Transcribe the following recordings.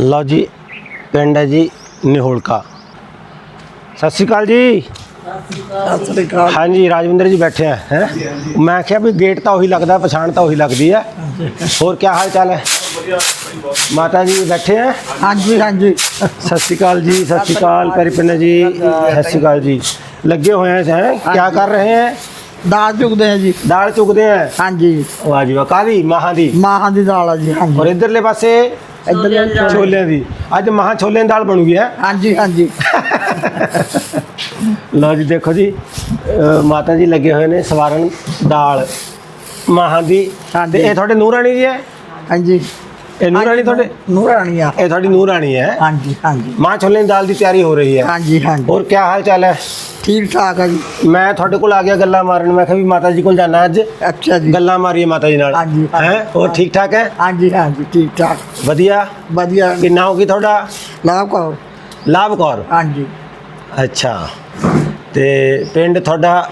ਲਓ ਜੀ ਪਿੰਡ ਹੈ ਜੀ ਨਿਹੋਲਕਾ। ਸਤਿ ਸ਼੍ਰੀ ਅਕਾਲ ਜੀ। ਸਤਿ ਸ਼੍ਰੀ ਅਕਾਲ ਹਾਂਜੀ ਰਾਜਵਿੰਦਰ ਜੀ ਬੈਠੇ ਆ ਹੈ? ਮੈਂ ਕਿਹਾ ਵੀ ਗੇਟ ਤਾਂ ਉਹੀ ਲੱਗਦਾ ਪਛਾਣ ਤਾਂ ਉਹੀ ਲੱਗਦੀ ਹੈ ਹੋਰ ਕੀ ਹਾਲ ਚਾਲ ਹੈ? ਮਾਤਾ ਜੀ ਬੈਠੇ ਆ? ਹਾਂਜੀ ਹਾਂਜੀ। ਸਤਿ ਸ਼੍ਰੀ ਅਕਾਲ ਜੀ ਸਤਿ ਸ਼੍ਰੀ ਅਕਾਲ ਕਰੀਪਿੰਡ ਜੀ ਸਤਿ ਸ਼੍ਰੀ ਅਕਾਲ ਜੀ। ਲੱਗੇ ਹੋਏ ਆ ਹੈ ਕੀ ਕਰ ਰਹੇ ਆ ਦਾਲ ਚੁਗਦੇ ਆ ਜੀ। ਦਾਲ ਚੁਗਦੇ ਆ? ਹਾਂਜੀ। ਵਾਹ ਜੀ ਵਾਹ ਕਾਦੀ ਮਾਹਾਂ ਦੀ? ਮਾਹਾਂ ਦੀ ਦਾਲ ਆ ਜੀ ਹਾਂਜੀ। ਔਰ ਇਧਰਲੇ ਪਾਸੇ ਇੱਧਰ ਛੋਲਿਆਂ ਦੀ ਅੱਜ ਮਾਹਾਂ ਛੋਲਿਆਂ ਦੀ ਦਾਲ ਬਣੂਗੀ ਹੈ? ਹਾਂਜੀ ਹਾਂਜੀ। ਲਓ ਜੀ ਦੇਖੋ ਜੀ ਮਾਤਾ ਜੀ ਲੱਗੇ ਹੋਏ ਨੇ ਸਵਾਰਨ ਦਾਲ। ਮਾਹਾਂ ਦੀ। ਤੇ ਇਹ ਤੁਹਾਡੇ ਨੂਰਾਣੀ ਜੀ ਹੈ? ਹਾਂਜੀ। ਇਹ ਨੂਰਾਣੀ ਤੁਹਾਡੇ? ਨੂਰਾਣੀ ਆ। ਇਹ ਤੁਹਾਡੀ ਨੂਰਾਣੀ ਹੈ? ਹਾਂਜੀ ਹਾਂਜੀ। ਮਾਂ ਛੋਲਿਆਂ ਦੀ ਦਾਲ ਦੀ ਤਿਆਰੀ ਹੋ ਰਹੀ ਹੈ। ਹਾਂਜੀ ਹਾਂਜੀ। ਹੋਰ ਕੀ ਹਾਲ ਚਾਲ ਹੈ? ਠੀਕ ਠਾਕ ਆ ਜੀ। ਮੈਂ ਤੁਹਾਡੇ ਕੋਲ ਆ ਗਿਆ ਗੱਲਾਂ ਮਾਰਨ। ਮੈਂ ਕਿਹਾ ਵੀ ਮਾਤਾ ਜੀ ਕੋਲ ਜਾਣਾ ਅੱਜ। ਅੱਛਾ ਜੀ। ਗੱਲਾਂ ਮਾਰੀਏ ਮਾਤਾ ਜੀ ਨਾਲ। ਹਾਂਜੀ। ਹੈ? ਹੋਰ ਠੀਕ ਠਾਕ ਹੈ? ਹਾਂਜੀ ਹਾਂਜੀ ਠੀਕ ਠਾਕ। ਵਧੀਆ? ਵਧੀਆ। ਕਿੰਨਾ ਹੋ ਗਈ ਤੁਹਾਡਾ? ਲਾਭ ਕੌਰ। ਲਾਭ ਕੌਰ? ਹਾਂਜੀ। ਅੱਛਾ। ਤੇ ਪਿੰਡ ਤੁਹਾਡਾ?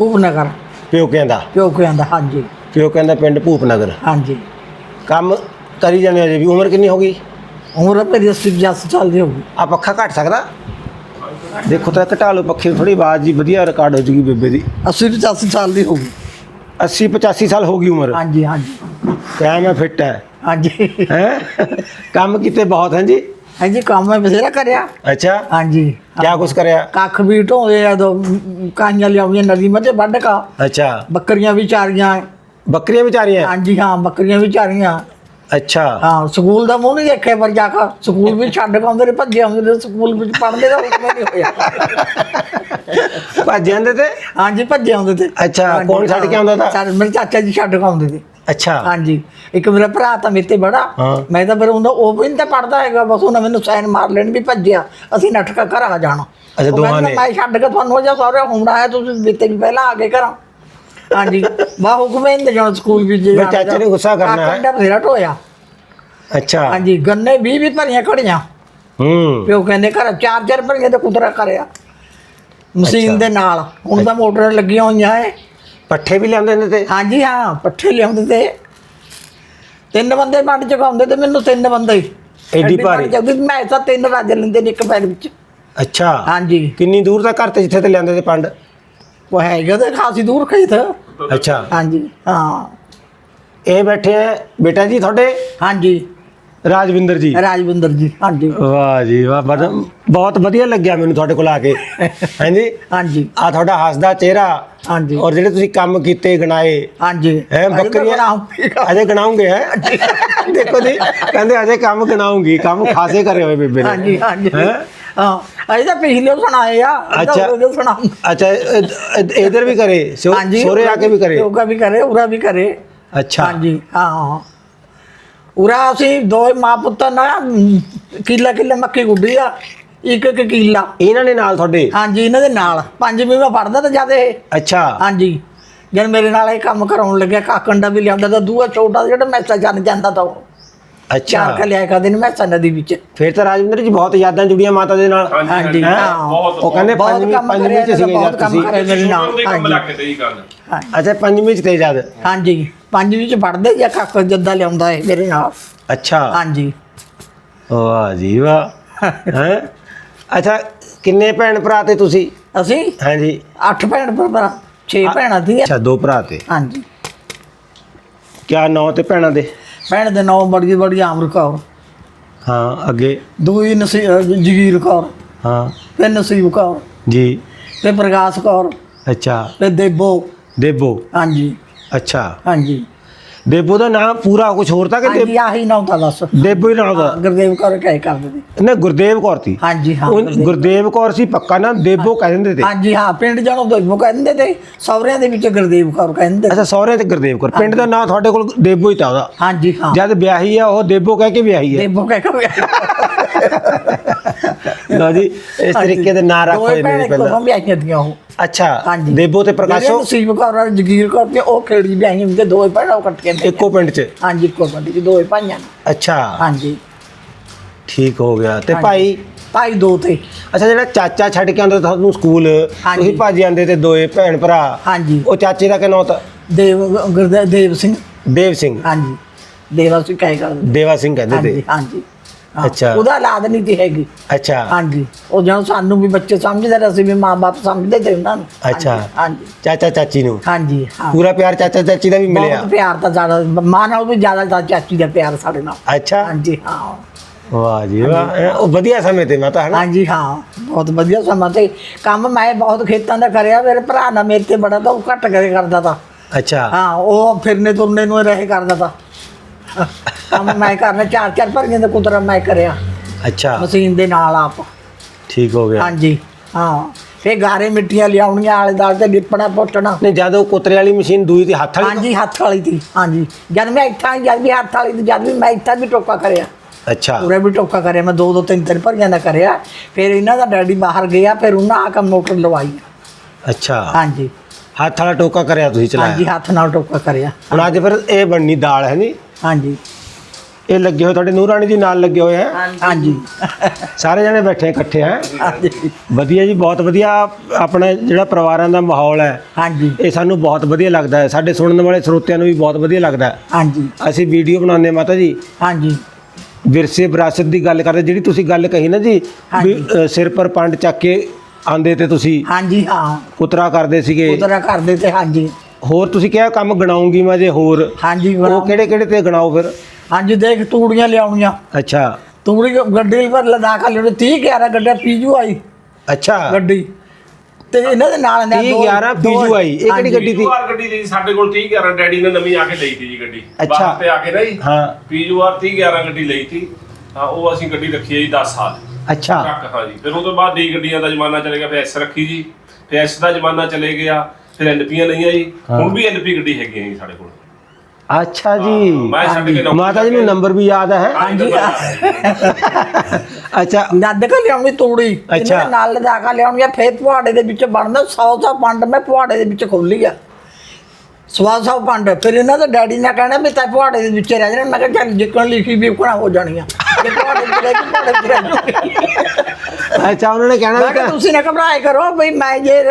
ਉਪਨਗਰ ਪਿਓਕਿਆਂ ਦਾ। ਪਿਓਕਿਆਂ ਦਾ ਹਾਂਜੀ। ਪਿਓਕਿਆਂ ਦਾ ਪਿੰਡ ਭੂਪਨਗਰ। ਹਾਂਜੀ। ਕੰਮ ਕਰੀ ਜਾਂਦੇ ਅਜੇ ਵੀ ਉਮਰ ਕਿੰਨੀ ਹੋ ਗਈ? ਉਮਰ ਮੇਰੀ 80 ਜੱਸ ਚੱਲਦੀ ਹੋਊਗੀ ਆ ਪੱਖਾ ਘਟ ਸਕਦਾ? ਦੇਖੋ ਤਾਂ ਘਟਾ ਲਓ ਪੱਖੇ ਦੀ ਥੋੜੀ ਆਵਾਜ਼ ਜੀ ਵਧੀਆ ਰਿਕਾਰਡ ਹੋ ਜੂਗੀ ਬੇਬੇ ਦੀ। 80 85 ਸਾਲ ਦੀ ਹੋਊਗੀ 80 85 ਸਾਲ ਹੋ ਗਈ ਉਮਰ। ਹਾਂਜੀ ਹਾਂਜੀ। ਕਾਇਮ ਹੈ ਫਿੱਟ ਹੈ। ਹਾਂਜੀ। ਹੈ? ਕੰਮ ਕੀਤੇ ਬਹੁਤ ਹੈ ਜੀ? ਹਾਂਜੀ ਕੰਮ ਮੈਂ ਬਥੇਰਾ ਕਰਿਆ। ਅੱਛਾ। ਹਾਂਜੀ। ਕਿਆ ਕੁਛ ਕਰਿਆ? ਕੱਖ ਵੀ ਢੋਏ ਆ ਦੋ ਕਾਈਆਂ ਲਿਆਉਂਦੀਆਂ ਨਦੀ ਮਤੇ ਵੱਢ ਕਾ। ਅੱਛਾ। ਬੱਕਰੀਆਂ ਵੀ ਚਾਰੀਆਂ। ਬੱਕਰੀਆਂ ਵੀ ਚਾਰੀਆਂ? ਹਾਂਜੀ ਹਾਂ ਬੱਕਰੀਆਂ ਵੀ ਚਾਰੀਆਂ। ਅੱਛਾ। ਹਾਂ ਸਕੂਲ ਦਾ ਮੂੰਹ ਨਹੀਂ ਦੇਖਿਆ ਪਰ ਜਾ ਕੇ ਸਕੂਲ ਵੀ ਛੱਡ ਕੇ ਆਉਂਦੇ ਨੇ ਭੱਜੇ ਆਉਂਦੇ ਨੇ ਸਕੂਲ ਵਿੱਚ ਪੜ੍ਹਦੇ ਦਾ ਹੁਕਮ ਨਹੀਂ ਹੋਇਆ ਭੱਜ ਜਾਂਦੇ ਤੇ? ਹਾਂਜੀ ਭੱਜੇ ਆਉਂਦੇ ਤੇ। ਅੱਛਾ, ਕੌਣ ਛੱਡ ਕੇ ਆਉਂਦਾ ਤਾ? ਸਾਡੇ- ਮੇਰੇ ਚਾਚਾ ਜੀ ਛੱਡ ਕੇ ਆਉਂਦੇ ਤੇ ਅੱਛਾ। ਹਾਂਜੀ। ਇੱਕ ਮੇਰਾ ਭਰਾ ਤਾਂ ਮੇਰੇ ਤੇ ਬੜਾ। ਮੈਂ ਤਾਂ ਫਿਰ ਹੁੰਦਾ ਉਹ ਵੀ ਤਾਂ ਪੜਦਾ ਹੈਗਾ ਬਸ ਉਹਨੇ ਮੈਨੂੰ ਸਾਈਨ ਮਾਰ ਲੈਣ ਵੀ ਭੱਜਿਆ। ਅਸੀਂ ਨੱਠ ਕੇ ਘਰ ਆ ਜਾਣਾ। ਅੱਛਾ, ਦੋਹਾਂ ਨੇ। ਮੈਂ ਛੱਡ ਕੇ ਤੁਹਾਨੂੰ ਹੋ ਜਾ ਸਾਰੇ ਹੁਣ ਆਇਆ ਤੁਸੀਂ ਬੀਤੇ ਪਹਿਲਾਂ ਆ ਕੇ ਘਰਾਂ। ਹਾਂਜੀ। ਬਾ ਹੁਕਮ ਹੀ ਨਹੀਂ ਜਾਣਾ ਸਕੂਲ ਵੀ ਜੇ ਚਾਚੇ ਨੇ ਗੁੱਸਾ ਕਰਨਾ ਹੈ। ਕੰਡਾ ਬਥੇਰਾ ਢੋਇਆ। ਅੱਛਾ। ਹਾਂਜੀ ਗੰਨੇ 20 20 ਭਰੀਆਂ ਖੜੀਆਂ। ਹੂੰ। ਪਿਓ ਕਹਿੰਦੇ ਘਰ ਚਾਰ ਚਾਰ ਭਰੀਆਂ ਤੇ ਕੁਤਰਾ ਕਰਿਆ। ਮਸ਼ੀਨ। ਦੇ ਨਾਲ। ਹੁਣ ਤਾਂ ਮੋਟਰ ਲੱਗੀਆਂ ਹੋਈਆਂ ਏ ਪੱਠੇ ਵੀ ਲਿਆਉਂਦੇ ਨੇ ਤੇ? ਹਾਂਜੀ ਹਾਂ ਪੱਠੇ ਲਿਆਉਂਦੇ ਤੇ। ਤਿੰਨ ਬੰਦੇ ਮੰਡ ਚਕਾਉਂਦੇ ਤੇ ਮੈਨੂੰ ਤਿੰਨ ਬੰਦੇ। ਹੀ ਐਡੀ ਭਾਰੀ? ਤੇ ਮੈਂ ਤਾਂ ਤਿੰਨ ਰੱਜ ਲੈਂਦੇ ਨੇ ਇੱਕ ਪੈਰ ਵਿੱਚ। ਅੱਛਾ। ਹਾਂਜੀ। ਕਿੰਨੀ ਦੂਰ ਤੱਕ ਘਰ ਤੇ ਜਿੱਥੇ ਤੇ ਲਿਆਉਂਦੇ ਤੇ ਪੰਡ? ਉਹ ਹੈਗਾ ਤੇ ਖਾਸੀ ਦੂਰ ਖੇਤ। ਅੱਛਾ। ਹਾਂਜੀ ਹਾਂ। ਇਹ ਬੈਠੇ ਆ ਬੇਟਾ ਜੀ ਤੁਹਾਡੇ? ਹਾਂਜੀ। ਰਾਜਵਿੰਦਰ ਜੀ। ਰਾਜਵਿੰਦਰ ਜੀ ਹਾਂਜੀ। ਵਾਹ ਜੀ ਵਾਹ ਬੜਾ- ਬਹੁਤ ਵਧੀਆ ਲੱਗਿਆ ਮੈਨੂੰ ਤੁਹਾਡੇ ਕੋਲ ਆ ਕੇ। ਹਾਂਜੀ। ਹਾਂਜੀ। ਆ ਤੁਹਾਡਾ ਹੱਸਦਾ ਚਿਹਰਾ ਹਾਂਜੀ। ਔਰ ਜਿਹੜੇ ਤੁਸੀਂ ਕੰਮ ਕੀਤੇ ਗਣਾਏ। ਹਾਂਜੀ। ਹੈ ਬੱਕਰੀਆਂ। ਅਜੇ ਗਣਾਉਂਗੇ ਹੈ? ਦੇਖੋ ਜੀ ਕਹਿੰਦੇ ਅਜੇ ਕੰਮ ਗਣਾਉਂਗੀ ਕੰਮ ਖਾਸੇ ਕਰੇ ਹੋਏ ਬੇਬੇ ਨੇ। ਹਾਂਜੀ ਹਾਂਜੀ। ਹੈਂ? ਤਾਂ ਪਿਛਲੇ ਸੁਣਾਏ ਆ ਅੱਛਾ। ਅੱਛਾ ਸੁਣਾਉਂਗਾ ਅੱਛਾ ਇਧਰ ਵੀ ਕਰੇ ਸੋਰੇ ਆ ਕੇ ਵੀ ਕਰੇ। ਯੋਗਾ ਵੀ ਕਰੇ ਉਰਾ ਵੀ ਕਰੇ। ਅੱਛਾ। ਹਾਂਜੀ ਹਾਂ ਉਰਾ ਅਸੀਂ ਦੋ ਮਾਂ ਪੁੱਤ ਨਾ ਕਿੱਲਾ ਕਿੱਲਾ ਮੱਕੀ ਗੁੱਡੀ ਆ ਇੱਕ ਇੱਕ ਕਿੱਲਾ। ਇਹਨਾਂ ਨੇ ਨਾਲ ਤੁਹਾਡੇ? ਹਾਂਜੀ ਇਹਨਾਂ ਦੇ ਨਾਲ। ਪੰਜਵੀਂ ਮੈਂ ਪੜਦਾ ਤਾਂ ਜਦ ਇਹ। ਅੱਛਾ। ਹਾਂਜੀ। ਜਦ ਮੇਰੇ ਨਾਲ ਇਹ ਕੰਮ ਕਰਾਉਣ ਲੱਗਿਆ ਕਾਕੰਡਾ ਵੀ ਲਿਆਉਂਦਾ ਤਾਂ ਦੂਆ ਛੋਟਾ ਜਿਹੜਾ ਮੈਸਾ ਜਨ ਜਾਂਦਾ ਤਾਂ ਅੱਛਾ। ਚਾਰ ਕ ਲਿਆ ਕਰਦੇ ਨੇ ਮੈਸਾ ਨਦੀ ਵਿੱਚ। ਫਿਰ ਤਾਂ ਰਾਜਵਿੰਦਰ ਜੀ ਬਹੁਤ ਯਾਦਾਂ ਜੁੜੀਆਂ ਮਾਤਾ ਦੇ ਨਾਲ। ਹਾਂਜੀ ਹੈਂ? ਹਾਂ। ਉਹ ਕਹਿੰਦੇ ਬਹੁਤ ਪੰਜਵੀਂ ਕੰਮ ਪੰਜਵੀਂ ਕਰਿਆ ਚ ਸੀਗੇ ਬਹੁਤ ਜਦ ਕੰਮ ਤੁਸੀਂ। ਕਰਿਆ ਮੇਰੇ ਨਾਲ ਦੇ ਕੰਮ ਹਾਂਜੀ। ਹੀ। ਅੱਛਾ ਪੰਜਵੀਂ ਚ ਤੇ ਜਦ? ਹਾਂਜੀ। ਪੰਜਵੀਂ ਚ ਪੜਦੇ ਜਾਂ ਕਾਕਾ ਜੱਦਾ ਲਿਆਉਂਦਾ ਹੈ ਮੇਰੇ ਨਾਲ। ਅੱਛਾ। ਹਾਂਜੀ। ਵਾਹ ਜੀ ਵਾਹ। ਹੈ? ਅੱਛਾ ਕਿੰਨੇ ਭੈਣ ਭਰਾ ਤੇ ਤੁਸੀਂ? ਅਸੀਂ? ਹਾਂਜੀ। ਅੱਠ ਭੈਣ ਭਰਾ ਛੇ ਭੈਣਾਂ ਸੀ ਅੱਛਾ ਦੋ ਭਰਾ ਤੇ। ਹਾਂਜੀ। ਕਿਆ ਨਾਂ ਤੇ ਭੈਣਾਂ ਦੇ? ਭੈਣ ਦੇ ਨਾਮ ਬੜੀ ਬੜੀ ਆਮਰ ਕੌਰ। ਹਾਂ ਅੱਗੇ। ਦੂਈ ਨਸੀ ਜਗੀਰ ਕੌਰ। ਹਾਂ। ਤੇ ਨਸੀਬ ਕੌਰ। ਜੀ। ਤੇ ਪ੍ਰਕਾਸ਼ ਕੌਰ। ਅੱਛਾ। ਤੇ ਦੇਬੋ। ਦੇਬੋ। ਹਾਂਜੀ। ਅੱਛਾ। ਹਾਂਜੀ। ਦੇਬੋ ਦਾ ਨਾਮ ਪੂਰਾ ਕੁਝ ਹੋਰ ਤਾਂ ਕਿ ਹਾਂਜੀ ਦੇਬ- ਆਹੀ ਨਾਮ ਤਾਂ ਦੱਸ। ਦੇਬੋ ਹੀ ਨਾਮ ਦਾ। ਗੁਰਦੇਵ ਕੌਰ ਕਹਿ ਕਰਦੇ ਤੇ ਨੇ ਗੁਰਦੇਵ ਕੌਰ ਸੀ। ਹਾਂਜੀ ਹਾਂ ਉਹ ਗੁਰਦੇਵ। ਗੁਰਦੇਵ ਕੌਰ ਸੀ ਪੱਕਾ ਨਾਮ ਦੇਬੋ ਕਹਿ ਦਿੰਦੇ ਤੇ। ਹਾਂਜੀ ਹਾਂ ਪਿੰਡ ਜਾਣੋ ਦੇਬੋ ਕਹਿੰਦੇ ਤੇ। ਸਹੁਰਿਆਂ ਦੇ ਵਿੱਚ ਗੁਰਦੇਵ ਕੌਰ ਕਹਿੰਦੇ ਅੱਛਾ ਸਹੁਰੇ ਤੇ ਗੁਰਦੇਵ ਕੌਰ। ਪਿੰਡ ਦਾ ਨਾਮ ਤੁਹਾਡੇ ਕੋਲ ਦੇਬੋ ਹੀ ਤਾਂ ਉਹਦਾ। ਹਾਂਜੀ ਹਾਂ। ਜਦ ਵਿਆਹੀ ਆ ਉਹ ਦੇਬੋ ਕਹਿ ਕੇ ਵਿਆਹੀ ਹੈ। ਦੇਬੋ ਕਹਿ ਕੇ ਲਓ ਜੀ ਇਸ ਤਰੀਕੇ ਦੇ ਨਾਂ ਰੱਖੋ ਮੇਰੇ ਇੱਕੋ ਪਹਿਲਾਂ। ਥਾਂ ਵਿਆਹੀਆਂ ਦੀਆਂ ਉਹ। ਅੱਛਾ ਹਾਂਜੀ। ਦੇਬੋ ਤੇ ਪ੍ਰਕਾਸ਼ੋ? ਨਸੀਬ ਕੌਰ ਔਰ ਜਗੀਰ ਕੌਰ ਤੇ ਉਹ ਖੇੜੀ ਵਿਆਹੀਆਂ ਹੁੰਦੇ ਦੋਏ ਭੈਣਾਂ ਉਹ ਇਕੱਠੀਆਂ ਨੇ। ਇੱਕੋ ਪਿੰਡ 'ਚ? ਹਾਂਜੀ ਇੱਕੋ ਬੰਦੀ ਚ ਦੋਏ ਭਾਈਆਂ ਨੇ। ਅੱਛਾ। ਹਾਂਜੀ। ਠੀਕ ਹੋ ਗਿਆ। ਤੇ। ਭਾਈ? ਭਾਈ ਦੋ ਤੇ। ਅੱਛਾ ਜਿਹੜਾ ਚਾਚਾ ਛੱਡ ਕੇ ਆਉਂਦਾ ਤੁਹਾਨੂੰ ਸਕੂਲ। ਤੁਸੀਂ ਭੱਜ ਜਾਂਦੇ ਤੇ ਦੋਏ ਭੈਣ ਭਰਾ। ਹਾਂਜੀ। ਉਹ ਚਾਚੇ ਦਾ ਕਿਨੋਂ ਤਾਂ? ਦੇਵ ਗੁਰਦੇਵ ਦੇਵ ਸਿੰਘ। ਦੇਵ ਸਿੰਘ। ਹਾਂਜੀ। ਦੇਵਾ ਸਿੰਘ ਕਹਿ ਕਰਦੇ ਦੇਵਾ ਸਿੰਘ ਕਹਿੰਦੇ ਤੇ। ਹਾਂਜੀ। ਅੱਛਾ। ਉਹਦਾ ਔਲਾਦ ਨਹੀਂ ਸੀ ਹੈਗੀ। ਅੱਛਾ। ਹਾਂਜੀ। ਉਹ ਜਦੋਂ ਸਾਨੂੰ ਵੀ ਬੱਚੇ ਸਮਝਦੇ ਰਹੇ ਅਸੀਂ ਵੀ ਮਾਂ-ਬਾਪ ਸਮਝਦੇ ਤੇ ਉਹਨਾਂ ਨੂੰ। ਅੱਛਾ। ਹਾਂਜੀ, ਚਾਚਾ ਚਾਚੀ ਨੂੰ? ਹਾਂਜੀ ਹਾਂ। ਪੂਰਾ ਪਿਆਰ ਚਾਚਾ ਚਾਚੀ ਦਾ ਵੀ ਮਿਲਿਆ? ਬਹੁਤ ਪਿਆਰ ਤਾਂ ਜ਼ਿਆਦਾ ਮਾਂ ਨਾਲ ਵੀ ਜ਼ਿਆਦਾ ਤਾਂ ਚਾਚੀ ਦਾ ਪਿਆਰ ਸਾਡੇ ਨਾਲ। ਅੱਛਾ। ਹਾਂਜੀ ਹਾਂ। ਵਾਹ ਜੀ ਵਾਹ। ਉਹ ਵਧੀਆ ਸਮੇਂ ਤੇ ਮਾਤਾ ਹੈ ਹਾਂਜੀ ਹਾਂ। ਬਹੁਤ ਵਧੀਆ ਸਮਾਂ ਤੇ ਕੰਮ ਮੈਂ ਬਹੁਤ ਖੇਤਾਂ ਦਾ ਕਰਿਆ ਮੇਰੇ ਭਰਾ ਨਾਲ ਮੇਰੇ ਤੇ ਬੜਾ ਤਾਂ ਉਹ ਘੱਟ ਕਰੇ ਕਰਦਾ ਤਾ। ਅੱਛਾ। ਹਾਂ ਉਹ ਫਿਰਨੇ ਤੁਰਨੇ ਨੂੰ ਰਹੇ ਕਰਦਾ ਤਾ। ਕੰਮ ਮੈਂ ਕਰਨਾ ਚਾਰ ਚਾਰ ਭਰੀਆਂ ਦਾ ਕੁਤਰਾ ਮੈਂ ਕਰਿਆ। ਅੱਛਾ। ਮਸ਼ੀਨ ਦੇ ਨਾਲ ਆਪ। ਠੀਕ ਹੋ ਗਿਆ। ਹਾਂਜੀ ਹਾਂ। ਫੇ ਗਾਰੇ ਮਿੱਟੀਆਂ ਲਿਆਉਣੀਆਂ ਆਲੇ ਦਾਲ ਤੇ ਲਿਪਣਾ ਪੁੱਟਣਾ। ਨਹੀਂ ਜਦ ਉਹ ਕੁਤਰੇ ਵਾਲੀ ਮਸ਼ੀਨ ਦੂਈ ਤੇ ਹੱਥ ਵਾਲੀ ਹਾਂਜੀ ਹੱਥ ਵਾਲੀ ਸੀ ਹਾਂਜੀ। ਜਦ ਮੈਂ ਇੱਥਾਂ ਜਦ ਵੀ ਹੱਥ ਵਾਲੀ ਸੀ ਜਦ ਵੀ ਮੈਂ ਇੱਥਾਂ ਵੀ ਟੋਕਾ ਕਰਿਆ। ਅੱਛਾ। ਪੂਰਾ ਵੀ ਟੋਕਾ ਕਰਿਆ ਮੈਂ ਦੋ ਦੋ ਤਿੰਨ ਤਿੰਨ ਭਰੀਆਂ ਦਾ ਕਰਿਆ। ਫਿਰ ਇਹਨਾਂ ਦਾ ਡੈਡੀ ਬਾਹਰ ਗਿਆ ਫਿਰ ਉਹਨਾਂ ਆ ਕੇ ਮੋਟਰ ਲਵਾਈ। ਅੱਛਾ। ਹਾਂਜੀ। ਹੱਥ ਵਾਲਾ ਟੋਕਾ ਕਰਿਆ ਤੁਸੀਂ ਹਾਂਜੀ ਚਲਾਇਆ ਹੱਥ ਨਾਲ ਟੋਕਾ ਕਰਿਆ। ਹੁਣ ਅੱਜ ਫਿਰ ਇਹ ਬਣਨੀ ਦਾਲ ਹੈ ਨਹੀਂ ਹਾਂਜੀ। ਇਹ ਲੱਗੇ ਹੋਏ ਤੁਹਾਡੇ ਨੂਰਾਣੀ ਜੀ ਨਾਲ ਲੱਗੇ ਹੋਏ ਹੈ? ਹਾਂਜੀ। ਸਾਰੇ ਜਣੇ ਬੈਠੇ ਇਕੱਠੇ ਹੈ? ਹਾਂਜੀ। ਵਧੀਆ ਜੀ ਬਹੁਤ ਵਧੀਆ ਆਪਣਾ ਜਿਹੜਾ ਪਰਿਵਾਰਾਂ ਦਾ ਮਾਹੌਲ ਹੈ। ਹਾਂਜੀ। ਇਹ ਸਾਨੂੰ ਬਹੁਤ ਵਧੀਆ ਲੱਗਦਾ ਹੈ। ਸਾਡੇ ਸੁਣਨ ਵਾਲੇ ਸਰੋਤਿਆਂ ਨੂੰ ਵੀ ਬਹੁਤ ਵਧੀਆ ਲੱਗਦਾ ਹੈ। ਹਾਂਜੀ। ਅਸੀਂ ਵੀਡੀਓ ਬਣਾਉਂਦੇ ਮਾਤਾ ਜੀ। ਹਾਂਜੀ। ਵਿਰਸੇ ਵਿਰਾਸਤ ਦੀ ਗੱਲ ਕਰਦੇ ਜਿਹੜੀ ਤੁਸੀਂ ਗੱਲ ਕਹੀ ਨਾ ਜੀ ਵੀ। ਅ, ਸਿਰ ਪਰ ਪੰਡ ਚੱਕ ਕੇ ਆਂਦੇ ਤੇ ਤੁਸੀਂ ਹਾਂਜੀ ਹਾਂ। ਕੁਤਰਾ ਕਰਦੇ ਸੀਗੇ। ਉਤਰਾ ਕਰਦੇ ਤੇ ਹਾਂਜੀ। ਹੋਰ ਤੁਸੀਂ ਕਿਹਾ ਕੰਮ ਗਣਾਉਂਗੀ ਮੈਂ ਜੇ ਹੋਰ। ਹਾਂਜੀ ਉਹ ਕਿਹੜੇ ਕਿਹੜੇ ਤੇ ਗਣਾਓ ਫਿਰ? ਹਾਂਜੀ ਦੇਖ ਤੂੜੀਆਂ ਲਿਆਉਣੀਆਂ। ਅੱਛਾ। ਤੂੜੀ ਗੱਡੀ ਪਰ ਲਦਾਖ ਲਿਆਉਣੀ 30 11 ਗੱਡਾ ਪੀਜੂ ਆਈ। ਅੱਛਾ। ਗੱਡੀ। ਤੇ ਇਹਨਾਂ ਦੇ ਨਾਲ ਨੇ 30 11 ਪੀਜੂ ਆਈ। ਇਹ ਕਿਹੜੀ ਗੱਡੀ ਸੀ? ਪੀਜੂਆਰ ਗੱਡੀ ਲਈ ਸਾਡੇ ਕੋਲ 30 11 ਡੈਡੀ ਨੇ ਨਵੀਂ ਆ ਕੇ ਲਈ ਜੀ ਗੱਡੀ। ਅੱਛਾ। ਤੇ ਆ ਕੇ ਨਾ ਜੀ ਹਾਂ। ਪੀਜੂਆਰ 30 11 ਗੱਡੀ ਲਈ ਤੀ ਹਾਂ ਉਹ ਅਸੀਂ ਗੱਡੀ ਰੱਖੀ ਹੈ ਜੀ 10 ਸਾਲ। ਅੱਛਾ। ਹਾਂ ਜੀ ਫਿਰ ਉਹ ਤੋਂ ਬਾਅਦ ਡੀ ਗੱਡੀਆਂ ਦਾ ਜ਼ਮਾਨਾ ਚਲੇ ਗਿਆ ਫਿਰ ਐਸ ਰੱਖੀ ਜੀ। ਫਿਰ ਐਸ ਦਾ ਜ਼ਮਾਨਾ ਚਲੇ ਗਿਆ। ਫਿਰ ਐਲਪੀਆਂ ਲਈਆਂ ਜੀ। ਹੁਣ ਵੀ ਐਲਪੀ ਗੱਡੀ ਹੈਗੀਆਂ ਜੀ ਸਾਡੇ ਕੋਲ। ਅੱਛਾ ਜੀ। ਮੈਂ ਛੱਡ ਕੇ ਨੌਕਰੀ ਮਾਤਾ ਜੀ ਨੂੰ ਨੰਬਰ ਵੀ ਯਾਦ ਹੈ। ਹਾਂਜੀ ਅੱਛਾ। ਨੱਦ ਕੇ ਲਿਆਉਣੀ ਤੂੜੀ। ਅੱਛਾ। ਇਹਨਾਂ ਦੇ ਨਾਲ ਲਦਾਖਾ ਲਿਆਉਣੀਆਂ ਫੇਰ ਪੁਆੜੇ ਦੇ ਵਿੱਚ ਬਣਦਾ 100 100 ਪੰਡ ਮੈਂ ਪੁਆੜੇ ਦੇ ਵਿੱਚ ਖੋਲੀ ਆ। ਸਵਾ ਸੌ ਪੰਡ। ਫਿਰ ਇਹਨਾਂ ਦੇ ਡੈਡੀ ਨੇ ਕਹਿਣਾ ਵੀ ਤਾਂ ਪੁਆੜੇ ਦੇ ਵਿੱਚ ਰਹਿ ਜਾਣਾ। ਮੈਂ ਕਿਹਾ ਚੱਲ ਜਿੱਕਣ ਲਿਖੀ ਵੀ ਉਕਣਾ ਹੋ ਜਾਣੀਆਂ। ਜੇ ਰਹਿ ਜਾਊਗੀ ਅੱਛਾ ਉਹਨਾਂ ਨੇ ਕਹਿਣਾ ਮੈਂ ਵੀ ਕਿਹਾ ਤਾਂ- ਤੁਸੀਂ ਨਾ ਘਬਰਾਏ ਕਰੋ ਵੀ ਮੈਂ ਜੇ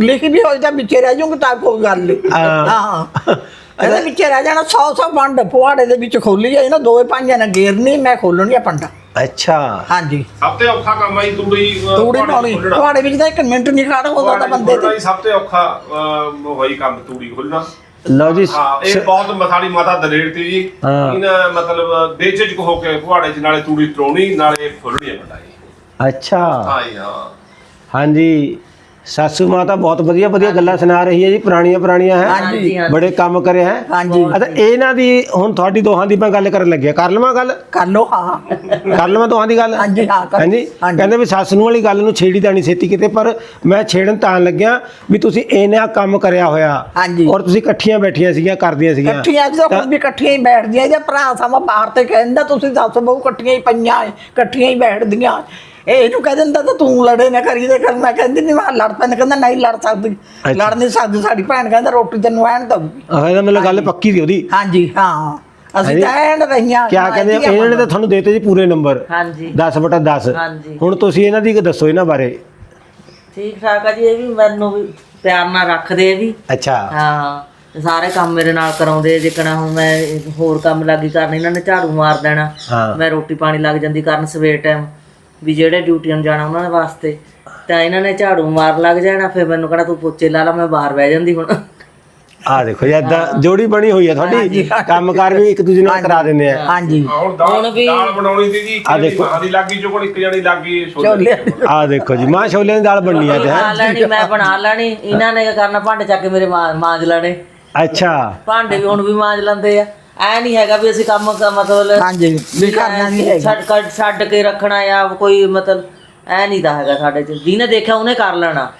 ਲਿਖੀ ਵੀ ਹੋ ਜਾ ਵਿੱਚੇ ਰਹਿ ਜਾਊਂਗੀ ਤਾਂ ਕੋਈ ਗੱਲ ਨਹੀਂ ਹਾਂ। ਹਾਂ। ਇਹਦੇ ਵਿੱਚੇ ਰਹਿ ਜਾਣਾ 100 100 ਪੰਡ ਪੁਆੜੇ ਦੇ ਵਿੱਚ ਖੋਲੀ ਆ ਇਹਨਾਂ ਦੋਵੇਂ ਭਾਈਆਂ ਨੇ ਗੇਰਨੀ ਮੈਂ ਖੋਲਣੀ ਆ ਪੰਡਾ ਅੱਛਾ। ਹਾਂਜੀ। ਸਭ ਤੋਂ ਔਖਾ ਕੰਮ ਆਈ ਤੂੜੀ ਅਹ, ਤੂੜੀ ਪਹਾੜੀ ਪਾਉਣੀ। ਖੋਲ੍ਹਣਾ। ਤੁਹਾਡੇ ਵਿੱਚ ਤਾਂ ਇੱਕ ਮਿੰਟ ਨਹੀਂ ਖੜਾ ਹੁੰਦਾ ਤਾਂ ਬੰਦੇ ਖੋਲ੍ਹਣਾ ਤੇ ਹੀ ਸਭ ਤੋਂ ਔਖਾ ਅਹ, ਹੋਈ ਕੰਮ ਤੂੜੀ ਖੋਲਣਾ। ਲਓ ਜੀ ਹਾਂ ਇਹ ਬਹੁਤ ਮਸਾਲੀ ਮਾਤਾ ਦਲੇਰ ਤੀ ਜੀ। ਹਾਂ। ਇਹਨਾਂ ਮਤਲਬ ਦੇਚਜ ਹੋ ਕੇ ਪੁਹਾੜੇ ਚ ਨਾਲੇ ਤੂੜੀ ਤਰੋਣੀ ਨਾਲੇ ਫੁੱਲਣੀ ਬਣਾਈ। ਅੱਛਾ। ਹਾਂ ਜੀ ਹਾਂ। ਹਾਂਜੀ। ਸਾਸੂ ਮਾਤਾ ਬਹੁਤ ਵਧੀਆ ਵਧੀਆ ਗੱਲਾਂ ਸੁਣਾ ਰਹੀ ਹੈ ਜੀ ਪੁਰਾਣੀਆਂ ਪੁਰਾਣੀਆਂ ਹੈ ਹਾਂਜੀ ਬੜੇ ਕੰਮ ਕਰੇ ਹੈ। ਹਾਂਜੀ। ਅੱਛਾ ਇਹਨਾਂ ਦੀ ਹੁਣ ਤੁਹਾਡੀ ਦੋਹਾਂ ਦੀ ਮੈਂ ਗੱਲ ਕਰਨ ਲੱਗਿਆ ਕਰ ਲਵਾਂ ਗੱਲ? ਕਰ ਲੋ ਹਾਂ। ਕਰ ਲਵਾਂ ਦੋਹਾਂ ਦੀ ਗੱਲ? ਹਾਂਜੀ, ਹਾਂ, ਕਰ- ਹਾਂਜੀ। ਹਾਂਜੀ। ਕਹਿੰਦੇ ਵੀ ਸੱਸ ਨੂੰ ਵਾਲੀ ਗੱਲ ਨੂੰ ਛੇੜੀ ਤਾਂ ਨਹੀਂ ਛੇਤੀ ਕਿਤੇ ਪਰ ਮੈਂ ਛੇੜਨ ਤਾਂ ਲੱਗਿਆ ਵੀ ਤੁਸੀਂ ਇਹਨਾਂ ਕੰਮ ਕਰਿਆ ਹੋਇਆ। ਹਾਂਜੀ। ਔਰ ਤੁਸੀਂ ਇਕੱਠੀਆਂ ਬੈਠੀਆਂ ਸੀਗੀਆਂ ਕਰਦੀਆਂ ਸੀਗੀਆਂ। ਇਕੱਠੀਆਂ ਜਦੋਂ ਹੁਣ ਵੀ ਇਕੱਠੀਆਂ ਹੀ ਬੈਠਦੀਆਂ ਜੇ ਭਰਾ ਸਮਾਂ ਬਾਹਰ ਤੇ ਕਹਿੰਦਾ ਤੁਸੀਂ ਦੱਸ ਬਹੁ ਇਕੱਠੀਆਂ ਹੀ ਪਈਆਂ ਏ, ਇਕੱਠੀਆਂ ਹੀ ਬੈਠਦੀਆਂ। ਇਹ ਇਹਨੂੰ ਕਹਿ ਦਿੰਦਾ ਤਾਂ ਤੂੰ ਲੜੇ ਨਾ ਕਰੀ ਦੇ ਕਰ ਮੈਂ ਕਹਿੰਦੀ ਨਹੀਂ ਮੈਂ ਲੜ ਪੈਂਦਾ ਕਹਿੰਦਾ ਨਹੀਂ ਲੜ ਸਕਦੀ। ਲੜ ਨਹੀਂ ਸਕਦੀ ਸਾਡੀ ਭੈਣ ਕਹਿੰਦਾ ਰੋਟੀ ਤੈਨੂੰ ਐਣ ਦਊਗੀ। ਆਹ ਇਹਦਾ ਮਤਲਬ ਗੱਲ ਪੱਕੀ ਸੀ ਉਹਦੀ। ਹਾਂਜੀ ਹਾਂ। ਅਸੀਂ। ਤਾਂ ਐਨ ਰਹੀਆਂ ਕਿਆ ਕਹਿੰਦੇ ਇਹਨਾਂ ਨੇ ਤਾਂ ਤੁਹਾਨੂੰ ਦੇਤੇ ਜੀ ਪੂਰੇ ਨੰਬਰ। ਹਾਂਜੀ। 10 ਬਟਾ 10 ਹਾਂਜੀ। ਹੁਣ ਤੁਸੀਂ ਇਹਨਾਂ ਦੀ ਦੱਸੋ ਇਹਨਾਂ ਬਾਰੇ। ਠੀਕ ਠਾਕ ਆ ਜੀ ਇਹ ਵੀ ਮੈਨੂੰ ਵੀ ਪਿਆਰ ਨਾਲ ਰੱਖਦੇ ਆ ਵੀ। ਅੱਛਾ। ਹਾਂ ਸਾਰੇ ਕੰਮ ਮੇਰੇ ਨਾਲ ਕਰਾਉਂਦੇ ਜਿਕਣਾ ਹੁਣ ਮੈਂ ਹੋਰ ਕੰਮ ਲੱਗੀ ਕਰਨ ਇਹਨਾਂ ਨੇ ਝਾੜੂ ਮਾਰ ਦੇਣਾ। ਹਾਂ। ਮੈਂ ਰੋਟੀ ਪਾਣੀ ਲੱਗ ਜਾਂਦੀ ਕਰਨ ਸਵੇਰ ਟਾਈਮ ਵੀ ਜਿਹੜੇ ਡਿਊਟੀਆਂ ਨੂੰ ਜਾਣਾ ਉਹਨਾਂ ਦੇ ਵਾਸਤੇ ਤਾਂ ਇਹਨਾਂ ਨੇ ਝਾੜੂ ਮਾਰ ਲੱਗ ਜਾਣਾ ਫਿਰ ਮੈਨੂੰ ਕਹਣਾ ਤੂੰ ਪੋਚੇ ਲਾ ਲਾ ਮੈਂ ਬਾਹਰ ਬਹਿ ਜਾਂਦੀ ਹੁਣ। ਆ ਦੇਖੋ ਜੀ ਏਦਾਂ ਜੋੜੀ ਬਣੀ ਹੋਈ ਹੈ ਤੁਹਾਡੀ ਕੰਮਕਾਰ ਵੀ ਇੱਕ ਦੂਜੇ ਨਾਲ ਕਰਾ ਦਿੰਦੇ ਆ। ਹਾਂਜੀ। ਹੁਣ ਦਾਲ ਦਾਲ ਬਣਾਉਣੀ ਸੀ ਜੀ ਆਹ ਦੇਖੋ। ਮਾਂ ਦੀ ਲੱਗੀ ਚੋਂ ਇੱਕ ਜਣੀ ਲੱਗੀ ਚੋਲੇ ਆ ਦੇਖੋ ਜੀ ਮਾਂ ਛੋਲਿਆਂ ਦੀ ਦਾਲ ਬਣਨੀ ਆ ਤੇ ਬਣਾ ਹੈ? ਲੈਣੀ ਮੈਂ ਬਣਾ ਲੈਣੀ ਇਹਨਾਂ ਨੇ ਕੀ ਕਰਨਾ ਭਾਂਡੇ ਚੱਕ ਕੇ ਮੇਰੇ ਮਾਂਜ ਲੈਣੇ। ਅੱਛਾ। ਭਾਂਡੇ ਵੀ ਹੁਣ ਵੀ ਮਾਂਜ ਲੈਂਦੇ ਆ। ਐ ਨਹੀਂ ਹੈਗਾ ਵੀ ਅਸੀਂ ਕੰਮ ਕ- ਮਤਲਬ ਹਾਂਜੀ ਵੀ ਕਰਨਾ ਨਹੀਂ ਹੈਗਾ। ਛੱਡ ਕੱਢ- ਛੱਡ ਕੇ ਰੱਖਣਾ ਜਾਂ ਕੋਈ ਮਤਲਬ ਐ ਨਹੀਂ ਦਾ ਹੈਗਾ ਸਾਡੇ ਚ। ਜਿਹਨੇ ਦੇਖਿਆ ਉਹਨੇ ਕਰ ਲੈਣਾ।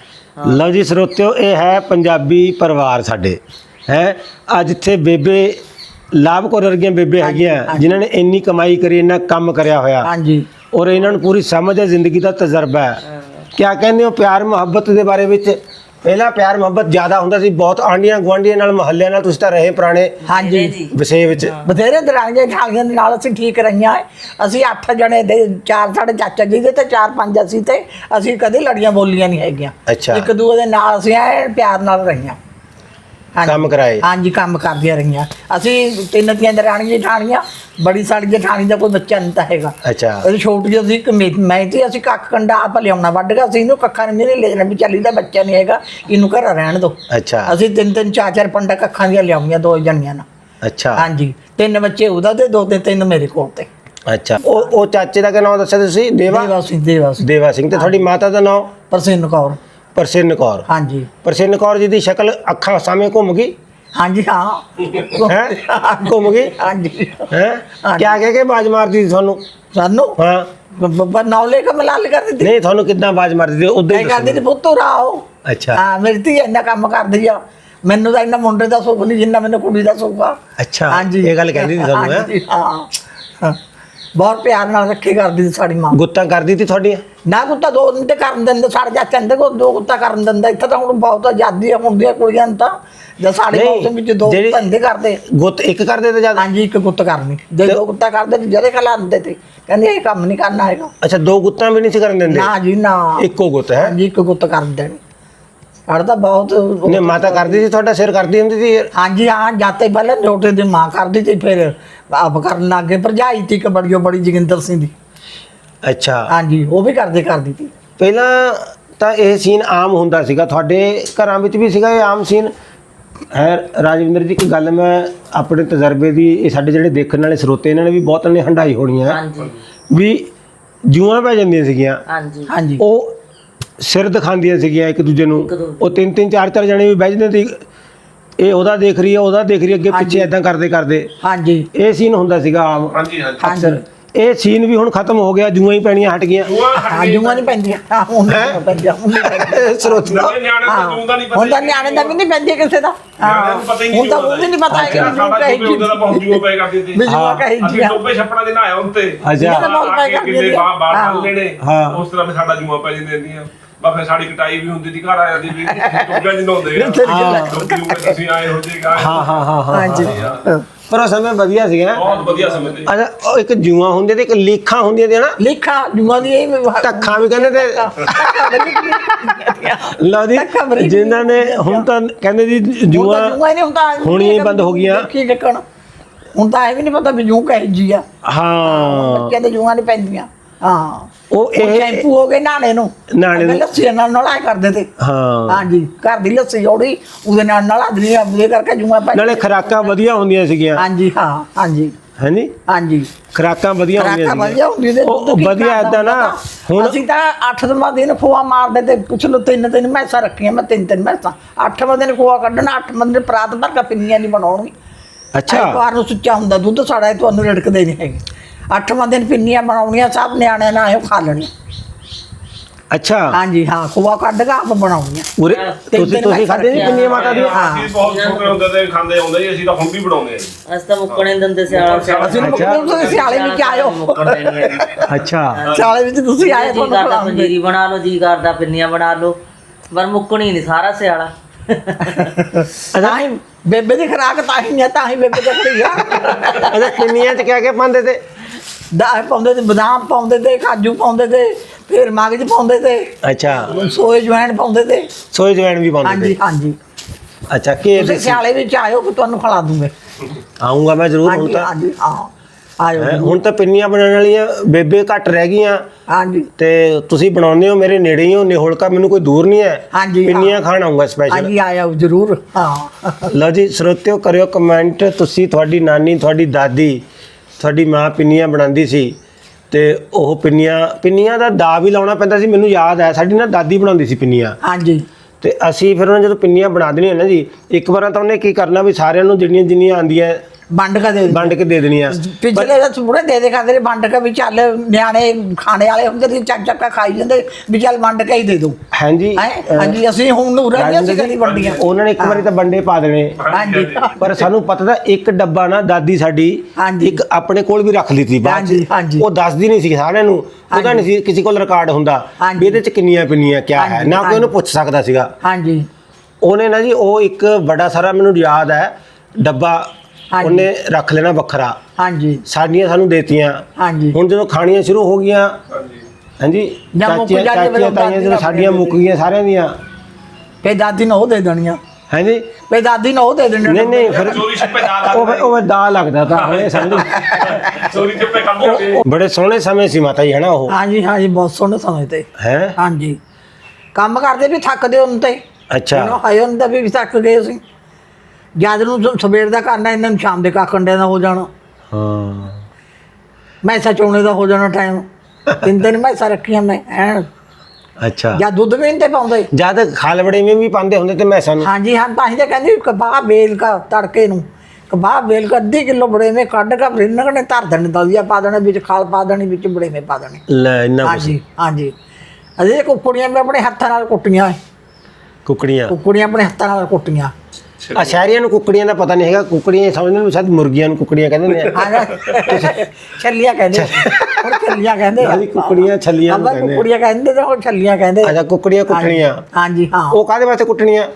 ਲਓ ਜੀ ਸਰੋਤਿਓ ਇਹ ਹੈ ਪੰਜਾਬੀ ਪਰਿਵਾਰ ਸਾਡੇ। ਹੈ ਅੱਜ ਇੱਥੇ ਬੇਬੇ ਲਾਭ ਕੌਰ ਵਰਗੀਆਂ ਬੇਬੇ ਹੈਗੀਆਂ ਜਿਨ੍ਹਾਂ ਨੇ ਇੰਨੀ ਕਮਾਈ ਕਰੀ ਇੰਨਾ ਕੰਮ ਕਰਿਆ ਹੋਇਆ। ਹਾਂਜੀ। ਔਰ ਇਹਨਾਂ ਨੂੰ ਪੂਰੀ ਸਮਝ ਹੈ ਜ਼ਿੰਦਗੀ ਦਾ ਤਜਰਬਾ ਹੈ। ਕਿਆ ਕਹਿੰਦੇ ਹੋ ਪਿਆਰ ਮੁਹੱਬਤ ਦੇ ਬਾਰੇ ਵਿੱਚ? ਪਹਿਲਾਂ ਪਿਆਰ ਮੁਹੱਬਤ ਜ਼ਿਆਦਾ ਹੁੰਦਾ ਸੀ ਬਹੁਤ ਆਂਡੀਆਂ ਗੁਆਂਢੀਆਂ ਨਾਲ ਮਹੱਲਿਆਂ ਨਾਲ ਤੁਸੀਂ ਤਾਂ ਰਹੇ ਪੁਰਾਣੇ। ਹਾਂਜੀ। ਵਿਸ਼ੇ ਵਿੱਚ। ਬਥੇਰੇ ਦਰਾਂਗੇ ਠਾਗੀਆਂ ਦੇ ਨਾਲ ਅਸੀਂ ਠੀਕ ਰਹੀਆਂ। ਅਸੀਂ ਅੱਠ ਜਣੇ ਦੇ ਚਾਰ ਸਾਡੇ ਚਾਚਾ ਜੀ ਦੇ ਤੇ ਚਾਰ ਪੰਜ ਅਸੀਂ ਤੇ ਅਸੀਂ ਕਦੇ ਲੜੀਆਂ ਬੋਲੀਆਂ ਨਹੀਂ ਹੈਗੀਆਂ। ਅੱਛਾ। ਇੱਕ ਦੂਜੇ ਦੇ ਨਾਲ ਅਸੀਂ ਐ ਪਿਆਰ ਨਾਲ ਰਹੀਆਂ। ਹਾਂਜੀ। ਕੰਮ ਕਰਾਏ। ਹਾਂਜੀ ਕੰਮ ਕਰਦੀਆਂ ਰਹੀਆਂ। ਅਸੀਂ ਤਿੰਨ ਤੀਆਂ ਦਰਾਣੀਆਂ ਜਠਾਣੀਆਂ ਬੜੀ ਸਾਡੀ ਜਠਾਣੀ ਦਾ ਕੋਈ ਬੱਚਾ ਨਹੀਂ ਤਾਂ ਹੈਗਾ। ਅੱਛਾ। ਉਹ ਛੋਟੀ ਜਿਹੀ ਸੀ ਇੱਕ ਮੇ- ਮੈਂ ਤੇ ਅਸੀਂ ਕੱਖ ਕੰਡਾ ਆਪ ਲਿਆਉਣਾ ਵੱਢ ਕੇ ਅਸੀਂ ਇਹਨੂੰ ਕੱਖਾਂ ਨਹੀਂ ਲੈ ਜਾਣਾ ਵੀ ਚੱਲ ਇਹਦਾ ਬੱਚਾ ਨਹੀਂ ਹੈਗਾ ਇਹਨੂੰ ਘਰ ਰਹਿਣ ਦਿਓ। ਅੱਛਾ। ਅਸੀਂ ਤਿੰਨ ਤਿੰਨ ਚਾਰ ਚਾਰ ਪੰਡਾ ਕੱਖਾਂ ਦੀਆਂ ਲਿਆਉਣੀਆਂ ਦੋ ਜਣੀਆਂ ਨਾਲ। ਅੱਛਾ। ਹਾਂਜੀ। ਤਿੰਨ ਬੱਚੇ ਉਹਦਾ ਤੇ ਦੋ ਤੇ ਤਿੰਨ ਮੇਰੇ ਕੋਲ ਤੇ। ਅੱਛਾ। ਉਹ ਉਹ ਚਾਚੇ ਦਾ ਕੀ ਨਾਮ ਦੱਸਿਆ ਤੁਸੀਂ? ਦੇਵਾ? ਦੇਵਾ ਸਿੰਘ ਦੇਵਾ ਸਿੰਘ। ਦੇਵਾ ਸਿੰਘ ਤੇ ਤੁਹਾਡੀ ਮਾਤਾ ਦਾ ਨਾਮ? ਪ੍ਰਸਿੰਨ ਕੌਰ। ਪ੍ਰਸਿੰਨ ਕੌਰ। ਹਾਂਜੀ। ਪ੍ਰਸਿੰਨ ਕੌਰ ਜੀ ਦੀ ਸ਼ਕਲ ਅੱਖਾਂ ਸਾਹਮਣੇ ਘੁੰਮ ਗਈ? ਹਾਂਜੀ ਹਾਂ। ਹੈ? ਘੁੰਮ ਗਈ? ਹਾਂਜੀ। ਹੈ? ਕਿਆ ਕਹਿ ਕੇ ਬਾਜ ਮਾਰਦੀ ਸੀ ਤੁਹਾਨੂੰ? ਸਾਨੂੰ? ਹਾਂ। ਬੱਬਾ ਨੌਲੇ ਕਾ ਮਲਾਲ ਕਰ ਦਿੱਤੀ। ਨਹੀਂ ਤੁਹਾਨੂੰ ਕਿੱਦਾਂ ਬਾਜ ਮਾਰਦੀ ਸੀ ਉਦੋਂ ਹੀ ਕਰਦੀ ਦੱਸੋ। ਪੁੱਤੋ ਰਾਓ ਅੱਛਾ। ਹਾਂ ਮੇਰੀ ਧੀ ਇੰਨਾ ਕੰਮ ਕਰਦੀ ਆ। ਮੈਨੂੰ ਤਾਂ ਇੰਨਾ ਮੁੰਡੇ ਦਾ ਸੁੱਖ ਨਹੀਂ ਜਿੰਨਾ ਮੈਨੂੰ ਕੁੜੀ ਦਾ ਸੁੱਖ ਆ। ਅੱਛਾ ਇਹ ਗੱਲ ਕਹਿੰਦੀ ਸੀ ਤੁਹਾਨੂੰ ਹਾਂਜੀ, ਹਾਂ ਹਾਂ। ਬਹੁਤ ਪਿਆਰ ਨਾਲ ਰੱਖੀ ਕਰਦੀ ਸੀ ਸਾਡੀ ਮਾਂ। ਗੁੱਤਾਂ ਕਰਦੀ ਸੀ ਤੁਹਾਡੀਆਂ? ਨਾ ਕੁੱਤਾ ਦੋ ਦਿਨ ਤੇ ਕਰਨ ਦਿੰਦੇ ਸਾਡੇ ਜਾ ਚੰਦੇ ਕੋ ਦੋ ਕੁੱਤਾ ਕਰਨ ਦਿੰਦਾ। ਇੱਥੇ ਤਾਂ ਹੁਣ ਬਹੁਤ ਆਜ਼ਾਦੀ ਆ ਹੁੰਦੀਆਂ ਕੁੜੀਆਂ ਨੂੰ ਤਾਂ। ਜੇ ਸਾਡੇ ਨਹੀਂ, ਮੌਸਮ ਵਿੱਚ ਦੋ ਜਿਹੜੀ- ਧੰਦੇ ਕਰਦੇ। ਗੁੱਤ ਇੱਕ ਕਰਦੇ ਤੇ ਜ਼ਿਆਦਾ? ਹਾਂਜੀ ਇੱਕ ਗੁੱਤ ਕਰਨੀ। ਜੇ ਦੋ ਕੁੱਤਾ ਕਰਦੇ ਤੇ ਜਦੇ ਖਲਾਉਂਦੇ ਤੇ। ਕਹਿੰਦੇ ਇਹ ਕੰਮ ਨਹੀਂ ਕਰਨਾ ਹੈਗਾ। ਅੱਛਾ ਦੋ ਗੁੱਤਾਂ ਵੀ ਨਹੀਂ ਸੀ ਕਰਨ ਦਿੰਦੇ? ਨਾ ਜੀ ਨਾ। ਇੱਕੋ ਗੁੱਤ ਹੈ। ਹਾਂਜੀ ਇੱਕ ਗੁੱਤ ਕਰ ਦੇਣੀ। ਸਾਡਾ ਤਾਂ ਬਹੁਤ। ਨੇ ਮਾਤਾ ਕਰਦੀ ਸੀ ਤੁਹਾਡਾ ਸਿਰ ਕਰਦੀ ਹੁੰਦੀ ਸੀ। ਹਾਂਜੀ ਹਾਂ ਜਾਤੇ ਪਹਿਲਾਂ ਛੋਟੇ ਦੀ ਮਾਂ ਕਰਦੀ ਤੇ ਫਿਰ ਆਪ ਕਰਨ ਲੱਗੇ ਭਰਜਾਈ ਤੀ ਇੱਕ ਬੜੀਓ ਬੜੀ ਜੋਗਿੰਦਰ ਸਿੰਘ ਦੀ। ਅੱਛਾ। ਹਾਂਜੀ ਉਹ ਵੀ ਕਰਦੇ ਕਰਦੀ ਤੀ ਪਹਿਲਾਂ ਤਾਂ ਇਹ ਸੀਨ ਆਮ ਹੁੰਦਾ ਸੀਗਾ। ਤੁਹਾਡੇ ਘਰਾਂ ਵਿੱਚ ਵੀ ਸੀਗਾ ਇਹ ਆਮ ਸੀਨ? ਹੈ ਰਾਜਵਿੰਦਰ ਜੀ ਇੱਕ ਗੱਲ ਮੈਂ ਆਪਣੇ ਤਜਰਬੇ ਦੀ ਇਹ ਸਾਡੇ ਜਿਹੜੇ ਦੇਖਣ ਵਾਲੇ ਸਰੋਤੇ ਇਹਨਾਂ ਨੇ ਵੀ ਬਹੁਤ ਨੇ ਹੰਡਾਈ ਹੋਣੀ ਹੈ ਹਾਂਜੀ। ਵੀ ਜੂਆਂ ਪੈ ਜਾਂਦੀਆਂ ਸੀਗੀਆਂ। ਹਾਂਜੀ। ਹਾਂਜੀ। ਉਹ ਸਿਰ ਦਿਖਾਉਂਦੀਆਂ ਸੀਗੀਆਂ ਇੱਕ ਦੂਜੇ ਨੂੰ। ਉਹ ਤਿੰਨ ਤਿੰਨ ਚਾਰ ਚਾਰ ਜਣੇ ਵੀ ਬਹਿ ਜਾਂਦੇ ਸੀ। ਇਹ ਉਹਦਾ ਦੇਖ ਰਹੀ ਹੈ ਉਹਦਾ ਦੇਖ ਰਹੀ ਹੈ ਅੱਗੇ ਪਿੱਛੇ ਐਦਾਂ ਕਰਦੇ ਕਰਦੇ। ਹਾਂਜੀ। ਇਹ ਸੀਨ ਹੁੰਦਾ ਸੀਗਾ ਆਮ। ਹਾਂਜੀ ਹਾਂਜੀ। ਅਕਸਰ ਇਹ ਸੀਨ ਵੀ ਹੁਣ ਖਤਮ ਹੋ ਗਿਆ ਜੂਆਂ ਹੀ ਪੈਣੀਆਂ ਹਟ ਗਈਆਂ। ਜੂਆ ਹਾਂ ਜੂਆਂ ਨਹੀਂ ਪੈਂਦੀਆਂ। ਹਾਂ ਹੁਣ ਸਰੋਤ ਹੁਣ ਤਾਂ ਨਿਆਣੇ ਦਾ ਵੀ ਨਹੀਂ ਪੈਂਦੀ ਕਿਸੇ ਦਾ। ਹੁਣ ਤਾਂ ਉਹ ਵੀ ਨਹੀਂ ਪਤਾ ਹੈ ਕਿ ਕਹੀ ਉਹਦਾ ਬਹੁਤ ਜੂਆ ਪਏ ਕਰਦੀ ਸੀ ਵੀ ਜੂਆ ਕਹੀ ਅਸੀਂ ਟੋਪੇ ਛੱਪੜਾ ਦੇ ਨਹਾਇਆ ਉੱਤੇ ਅੱਛਾ। ਤਾਂ। ਬਾਹਰ ਬਾਹਰ ਹਾਂ। ਉਸ ਤਰ੍ਹਾਂ ਵੀ ਸਾਡਾ ਜੂਆ ਪੈ ਜਾਂਦੀਆਂ ਦੀਆਂ ਬਾ ਫਿਰ ਸਾਡੀ ਕਟਾਈ ਵੀ ਹੁੰਦੀ ਸੀ ਘਰ ਆ ਜਾਂਦੀ ਵੀ ਟੁੱਟਾਂ ਜਿਹਾ ਹੁੰਦੇ ਆ? ਤੁਸੀਂ ਆਏ ਹੋ ਜੇਗਾ ਹਾਂ। ਹਾਂ ਹਾਂ ਹਾਂ ਹਾਂਜੀ। ਪਰ ਉਹ ਸਮੇਂ ਵਧੀਆ ਸੀਗਾ। ਬਹੁਤ ਵਧੀਆ ਸਮੇਂ ਤੇ। ਅੱਛਾ ਉਹ ਇੱਕ ਜੂਆਂ ਹੁੰਦੀਆਂ ਤੇ ਇੱਕ ਲੀਖਾਂ ਹੁੰਦੀਆਂ ਤੇ ਨਾ। ਲਿਖਾ ਜੂਆਂ ਦੀ ਇਹ ਧੱਖਾਂ ਵੀ ਕਹਿੰਦੇ ਤੇ ਲਓ ਜੀ ਜਿਨ੍ਹਾਂ ਨੇ ਹੁਣ ਤਾਂ ਕਹਿੰਦੇ ਜੀ ਜੂਆਂ ਜੂਆਂ ਨਹੀਂ ਹੁੰਦਾ ਹੁਣ ਹੀ ਬੰਦ ਹੋ ਗਈਆਂ। ਕੀ ਕੱਕਣ ਹੁਣ ਤਾਂ ਇਹ ਵੀ ਨਹੀਂ ਪਤਾ ਵੀ ਜੂੰ ਕਹੇ ਜੀ ਆ। ਹਾਂ। ਬੱਚਿਆਂ ਦੇ ਜੂਆਂ ਨਹੀਂ ਪੈਂਦੀਆਂ। ਹਾਂ। ਉਹ ਉਹ ਇਹ ਸ਼ੈਂਪੂ ਹੋ ਗਏ ਨਾਣੇ ਨੂੰ। ਨਾਣੇ ਨੂੰ। ਅੱਗੇ ਲੱਸੀ ਨਾਲ ਨਲਾਏ ਕਰਦੇ ਤੇ। ਹਾਂ। ਹਾਂਜੀ ਘਰ ਦੀ ਲੱਸੀ ਜੋੜੀ ਉਹਦੇ ਨਾਲ ਨਲਾ ਦਨੀ ਉਹਦੇ ਕਰਕੇ ਜੂਆਂ ਪੈ ਨਾਲੇ ਖਰਾਕਾਂ ਵਧੀਆ ਹੁੰਦੀਆਂ ਸੀਗੀਆਂ। ਹਾਂਜੀ ਹਾਂ ਹਾਂਜੀ। ਹਾਂਜੀ ਹਾਂਜੀ। ਖਰਾਕਾਂ ਵਧੀਆ ਹੁੰਦੀਆਂ ਖਰਾਕਾਂ ਸੀਗੀਆਂ। ਵਧੀਆ ਹੁੰਦੀ ਤੇ ਉਹ- ਉਹ ਵਧੀਆ ਏਦਾਂ ਨਾ ਹੁਣ ਅਸੀਂ ਤਾਂ 8ਵਾਂ ਦਿਨ ਖੋਆ ਮਾਰਦੇ ਤੇ ਕੁਛ ਲੋ ਤਿੰਨ ਤਿੰਨ ਮੈਸਾਂ ਰੱਖੀਆਂ ਮੈਂ ਤਿੰਨ ਤਿੰਨ ਮੈਸਾਂ। 8ਵਾਂ ਦਿਨ ਖੋਆ ਕੱਢਣਾ 8ਵਾਂ ਦਿਨ ਪ੍ਰਾਤ ਭਰ ਕੇ ਪਿੰਨੀਆਂ ਨਹੀਂ ਬਣਾਉਣੀ ਅੱਛਾ। ਐਤਵਾਰ ਨੂੰ ਸੁੱਚਾ ਹੁੰਦਾ ਦੁੱਧ ਸਾਡਾ ਤੁਹਾਨੂੰ ਰੜਕਦੇ ਨਹੀਂ ਹੈਗੇ। 8ਵਾਂ ਦਿਨ ਪਿੰਨੀਆਂ ਬਣਾਉਣੀਆਂ ਸਭ ਨਿਆਣਿਆਂ ਨਾਲ ਆਇਓ ਖਾ ਲੈਣੀ। ਅੱਛਾ। ਹਾਂਜੀ ਹਾਂ ਖੋਆ ਕੱਢ ਕੇ ਆਪ ਬਣਾਉਣੀਆਂ। ਉਰੇ ਤਿੰਨ ਤੁਸੀਂ ਤੁਸੀਂ ਖਾਦੇ ਨਹੀਂ ਪਿੰਨੀਆਂ ਮਾਤਾ ਦੀਆਂ? ਅਸੀਂ ਬਹੁਤ ਛੋਟੇ ਹੁੰਦੇ ਤੇ ਖਾਂਦੇ ਆਉਂਦੇ ਸੀ ਅਸੀਂ ਤਾਂ ਹੁਣ ਵੀ ਬਣਾਉਂਦੇ ਆ ਜੀ। ਅਸੀਂ ਤਾਂ ਮੁੱਕਣੇ ਨੀ ਦਿੰਦੇ ਸਿਆਲਾ ਸਿਆਲਾ ਅਸੀਂ ਮੁੱਕਣ ਤੁਸੀਂ ਸਿਆਲੇ ਵਿੱਚ ਆਇਓ। ਅੱਛਾ। ਸਿਆਲੇ ਵਿੱਚ ਤੁਸੀਂ ਆਏ ਜੀ ਤੁਹਾਨੂੰ ਕਰਦਾ ਖਿਲਾਉਂਦੇ ਪੰਜੀਰੀ ਬਣਾ ਲਓ ਜੀ ਕਰਦਾ ਪਿੰਨੀਆਂ ਬਣਾ ਲਓ। ਪਰ ਮੁੱਕਣੀ ਨਹੀਂ ਸਾਰਾ ਸਿਆਲਾ। ਤਾਂ ਹੀ ਬੇਬੇ ਦੀ ਖਰਾਕ ਤਾਂ ਹੀ ਹੈ ਤਾਂ ਹੀ ਬੇਬੇ ਦੇ ਖੜੀ ਆ। ਅੱਛਾ ਪਿੰਨੀਆਂ ਚ ਕਿਆ ਕਿਆ ਪਾਉਂਦੇ ਤੇ? ਦਾ ਪਾਉਂਦੇ ਤੇ ਬਦਾਮ ਪਾਉਂਦੇ ਤੇ ਕਾਜੂ ਪਾਉਂਦੇ ਤੇ ਫਿਰ ਮਗਜ ਪਾਉਂਦੇ ਤੇ ਅੱਛਾ। ਸੋਏ ਜਵੈਣ ਪਾਉਂਦੇ ਤੇ। ਸੋਏ ਜਵੈਣ ਵੀ ਪਾਉਂਦੇ ਹਾਂਜੀ ਤੇ? ਹਾਂਜੀ। ਅੱਛਾ ਕੀ ਤੁਸੀਂ ਸਿਆਲੇ ਵਿੱਚ ਆਇਓ ਕਿ ਤੁਹਾਨੂੰ ਖਿਲਾ ਦੂੰਗੇ। ਆਉਂਗਾ ਮੈਂ ਜ਼ਰੂਰ ਹੁਣ ਹਾਂਜੀ ਤਾਂ ਹਾਂਜੀ ਹਾਂ ਆਇਓ ਹੈਂ, ਹੁਣ ਤਾਂ ਪਿੰਨੀਆਂ ਬਣਾਉਣ ਵਾਲੀਆਂ ਬੇਬੇ ਘੱਟ ਰਹਿ ਗਈਆਂ। ਹਾਂਜੀ। ਤੇ ਤੁਸੀਂ ਬਣਾਉਂਦੇ ਹੋ ਮੇਰੇ ਨੇੜੇ ਹੀ ਹੋ ਨਿਹੋਲਕਾ ਮੈਨੂੰ ਕੋਈ ਦੂਰ ਨਹੀਂ ਹੈ। ਹਾਂਜੀ, ਹਾਂ। ਪਿੰਨੀਆਂ ਖਾਣ ਆਉਂਗਾ ਸਪੈਸ਼ਲ ਹਾਂਜੀ ਆਇਓ ਜ਼ਰੂਰ ਹਾਂ। ਲਓ ਜੀ ਸਰੋਤਿਓ ਕਰਿਓ ਕਮੈਂਟ ਤੁਸੀਂ ਤੁਹਾਡੀ ਨਾਨੀ ਤੁਹਾਡੀ ਦਾਦੀ ਤੁਹਾਡੀ ਮਾਂ ਪਿੰਨੀਆਂ ਬਣਾਉਂਦੀ ਸੀ ਤੇ ਉਹ ਪਿੰਨੀਆਂ ਪਿੰਨੀਆਂ ਦਾ ਦਾ ਵੀ ਲਾਉਣਾ ਪੈਂਦਾ ਸੀ ਮੈਨੂੰ ਯਾਦ ਹੈ ਸਾਡੀ ਨਾ ਦਾਦੀ ਬਣਾਉਂਦੀ ਸੀ ਪਿੰਨੀਆਂ। ਹਾਂਜੀ। ਤੇ ਅਸੀਂ ਫਿਰ ਉਹਨਾਂ ਜਦੋਂ ਪਿੰਨੀਆਂ ਬਣਾ ਦੇਣੀਆਂ ਨਾ ਜੀ ਇੱਕ ਵਾਰ ਤਾਂ ਉਹਨੇ ਕੀ ਕਰਨਾ ਵੀ ਸਾਰਿਆਂ ਨੂੰ ਜਿਹੜੀਆਂ ਜਿੰਨੀਆਂ ਆਂਦੀਆਂ ਵੰਡ ਕੇ ਦੇ ਦਿਓ। ਵੰਡ ਕੇ ਦੇ ਦੇਣੀਆਂ ਪਿਛਲੇ ਦਾ ਥੋੜੇ ਦੇ ਦੇ ਖਾਂਦੇ ਨੇ ਵੰਡ ਕੇ ਵੀ ਚੱਲ ਨਿਆਣੇ ਖਾਣੇ ਵਾਲੇ ਹੁੰਦੇ ਸੀ ਚੱਕ ਚੱਕ ਕੇ ਖਾਈ ਜਾਂਦੇ ਵੀ ਚੱਲ ਵੰਡ ਕੇ ਹੀ ਦੇ ਦੋ। ਹਾਂਜੀ। ਹੈ? ਹਾਂਜੀ ਅਸੀਂ ਹੁਣ ਨੂੰ ਰਹਿੰਦੇ ਅਸੀਂ ਕਦੀ ਵੰਡੀਆਂ? ਉਹਨਾਂ ਨੇ ਇੱਕ ਵਾਰੀ ਤਾਂ ਵੰਡੇ ਪਾ ਦੇਣੇ। ਹਾਂਜੀ। ਪਰ ਸਾਨੂੰ ਪਤਾ ਤਾਂ ਇੱਕ ਡੱਬਾ ਨਾ ਦਾਦੀ ਸਾਡੀ ਹਾਂਜੀ। ਇੱਕ ਆਪਣੇ ਕੋਲ ਵੀ ਰੱਖ ਲਈ ਸੀ ਬਾਅਦ ਹਾਂਜੀ, ਚ। ਹਾਂਜੀ। ਉਹ ਦੱਸਦੀ ਨਹੀਂ ਸੀ ਸਾਰਿਆਂ ਨੂੰ। ਉਹਦਾ ਨਹੀਂ ਸੀ ਕਿਸੇ ਕੋਲ ਰਿਕਾਰਡ ਹੁੰਦਾ। ਹਾਂਜੀ। ਵੀ ਇਹਦੇ ਚ ਕਿੰਨੀਆਂ ਪਿੰਨੀਆਂ ਕਿਆ ਹੈ। ਹਾਂਜੀ, ਨਾ ਕੋਈ ਉਹਨੂੰ ਪੁੱਛ ਸਕਦਾ ਸੀਗਾ। ਹਾਂਜੀ। ਉਹਨੇ ਨਾ ਜੀ ਉਹ ਇੱਕ ਬੜਾ ਸਾਰਾ ਮੈਨੂੰ ਯਾਦ ਹੈ ਡੱਬਾ ਹਾਂਜੀ। ਉਹਨੇ ਰੱਖ ਲੈਣਾ ਵੱਖਰਾ। ਹਾਂਜੀ। ਸਾਡੀਆਂ ਸਾਨੂੰ ਦੇਤੀਆਂ। ਹਾਂਜੀ। ਹੁਣ ਜਦੋਂ ਖਾਣੀਆਂ ਸ਼ੁਰੂ ਹੋ ਗਈਆਂ ਹਾਂਜੀ ਹਾਂਜੀ ਜਾਂ ਮੁੱਕ ਚਾਚੀਆਂ ਜਾਂਦੀਆਂ ਚਾਚੀਆਂ ਤਾਈਆਂ ਜਦੋਂ ਦਾਦੀ ਸਾਡੀਆਂ ਮੁੱਕ ਗਈਆਂ ਸਾਰਿਆਂ ਦੀਆਂ। ਫੇ ਦਾਦੀ ਨੂੰ ਉਹ ਦੇ ਦੇਣੀਆਂ। ਹਾਂਜੀ। ਵੀ ਦਾਦੀ ਨੂੰ ਉਹ ਦੇ ਦੇਣੇ ਨਹੀਂ ਨਹੀਂ ਫਿਰ ਚੋਰੀ ਛੱਪੇ ਦਾ ਉਹ ਉਹ ਦਾ ਲੱਗਦਾ ਤਾਂ ਹੁਣੇ ਸਮਝ। ਚੋਰੀ ਛੱਪੇ ਕੰਮ ਹੋਗੇ ਬੜੇ ਸੋਹਣੇ ਸਮੇਂ ਸੀ ਮਾਤਾ ਜੀ ਹਨਾ ਉਹ? ਹਾਂਜੀ ਹਾਂਜੀ ਬਹੁਤ ਸੋਹਣੇ ਸਮੇਂ ਤੇ। ਹੈ? ਹਾਂਜੀ। ਕੰਮ ਕਰਦੇ ਵੀ ਥੱਕਦੇ ਹੁੰਦੇ। ਤੇ ਅੱਛਾ। ਇਹਨੂੰ ਹਾਏ ਹੁੰਦਾ ਵੀ ਥੱਕ ਗਏ ਅਸੀਂ। ਜਦ ਨੂੰ ਸ- ਸਵੇਰ ਦਾ ਕਰਨਾ ਇਹਨਾਂ ਨੂੰ ਸ਼ਾਮ ਦੇ ਕਾਕੰਡੇ ਦਾ ਹੋ ਜਾਣਾ। ਹਾਂ। ਮੈਸਾ ਚੋਣੇ ਦਾ ਹੋ ਜਾਣਾ ਟਾਈਮ ਤਿੰਨ ਦਿਨ ਮੈਸਾ ਰੱਖੀਆਂ ਮੈਂ ਐਨ। ਅੱਛਾ। ਜਾਂ ਦੁੱਧ ਵੀ ਨਹੀਂ ਤੇ ਪਾਉਂਦੇ। ਜਦ ਖਾਲਵੜੇ ਵਿੱਚ ਵੀ ਪਾਉਂਦੇ ਹੁੰਦੇ ਤੇ ਮੈਂ ਸਾਨੂੰ ਹਾਂਜੀ ਹਾਂ ਤਾਂ ਹੀ ਤਾਂ ਕਹਿੰਦੇ ਵੀ ਕਬਾਹ ਵੇਲ ਕਾ ਤੜਕੇ ਨੂੰ। ਕਬਾਹ ਵੇਲ ਕਾ ਅੱਧੀ ਕਿਲੋ ਬੜੇਵੇਂ ਕੱਢ ਕੇ ਰਿੰਨਕ ਨੇ ਧਰ ਦੇਣੇ ਦਲੀਆ ਪਾ ਦੇਣਾ ਵਿੱਚ ਖਾਲ ਪਾ ਦੇਣੀ ਵਿੱਚ ਬੜੇਵੇਂ ਪਾ ਦੇਣੇ। ਲੈ ਇੰਨਾ। ਹਾਂਜੀ ਹਾਂਜੀ। ਅਜੇ ਕੁੱਕੜੀਆਂ ਮੈਂ ਆਪਣੇ ਹੱਥਾਂ ਨਾਲ ਕੁੱਟੀਆਂ। ਕੁਕੜੀਆਂ। ਕੁੱਕੜੀਆਂ ਆਪਣੇ ਹੱਥਾਂ ਨਾਲ ਕੁੱਟੀਆਂ। ਆ ਸ਼ਹਿਰੀਆਂ ਨੂੰ ਕੁਕੜੀਆਂ ਦਾ ਪਤਾ ਨਹੀਂ ਹੈਗਾ ਕੁਕੜੀਆਂ ਸਮਝਦੇ ਨੇ ਸ਼ਾਇਦ ਮੁਰਗੀਆਂ ਨੂੰ ਕੁਕੜੀਆਂ ਕਹਿੰਦੇ ਨੇ। ਛੱਲੀਆਂ ਕਹਿੰਦੇ ਹੁਣ ਛੱਲੀਆਂ ਕਹਿੰਦੇ ਆ। ਹਾਂਜੀ, ਕੁੱਕੜੀਆਂ ਛੱਲੀਆਂ ਨੂੰ ਆਪਾਂ ਕਹਿੰਦੇ ਆ। ਕੁੱਕੜੀਆਂ ਕਹਿੰਦੇ ਤੇ ਹੁਣ ਛੱਲੀਆਂ ਕਹਿੰਦੇ ਆ। ਅੱਛਾ ਕੁਕੜੀਆਂ ਕੁੱਟਣੀਆਂ ਹਾਂਜੀ ਹਾਂ। ਉਹ ਕਾਹਦੇ ਵਾਸਤੇ ਕੁੱਟਣੀਆਂ?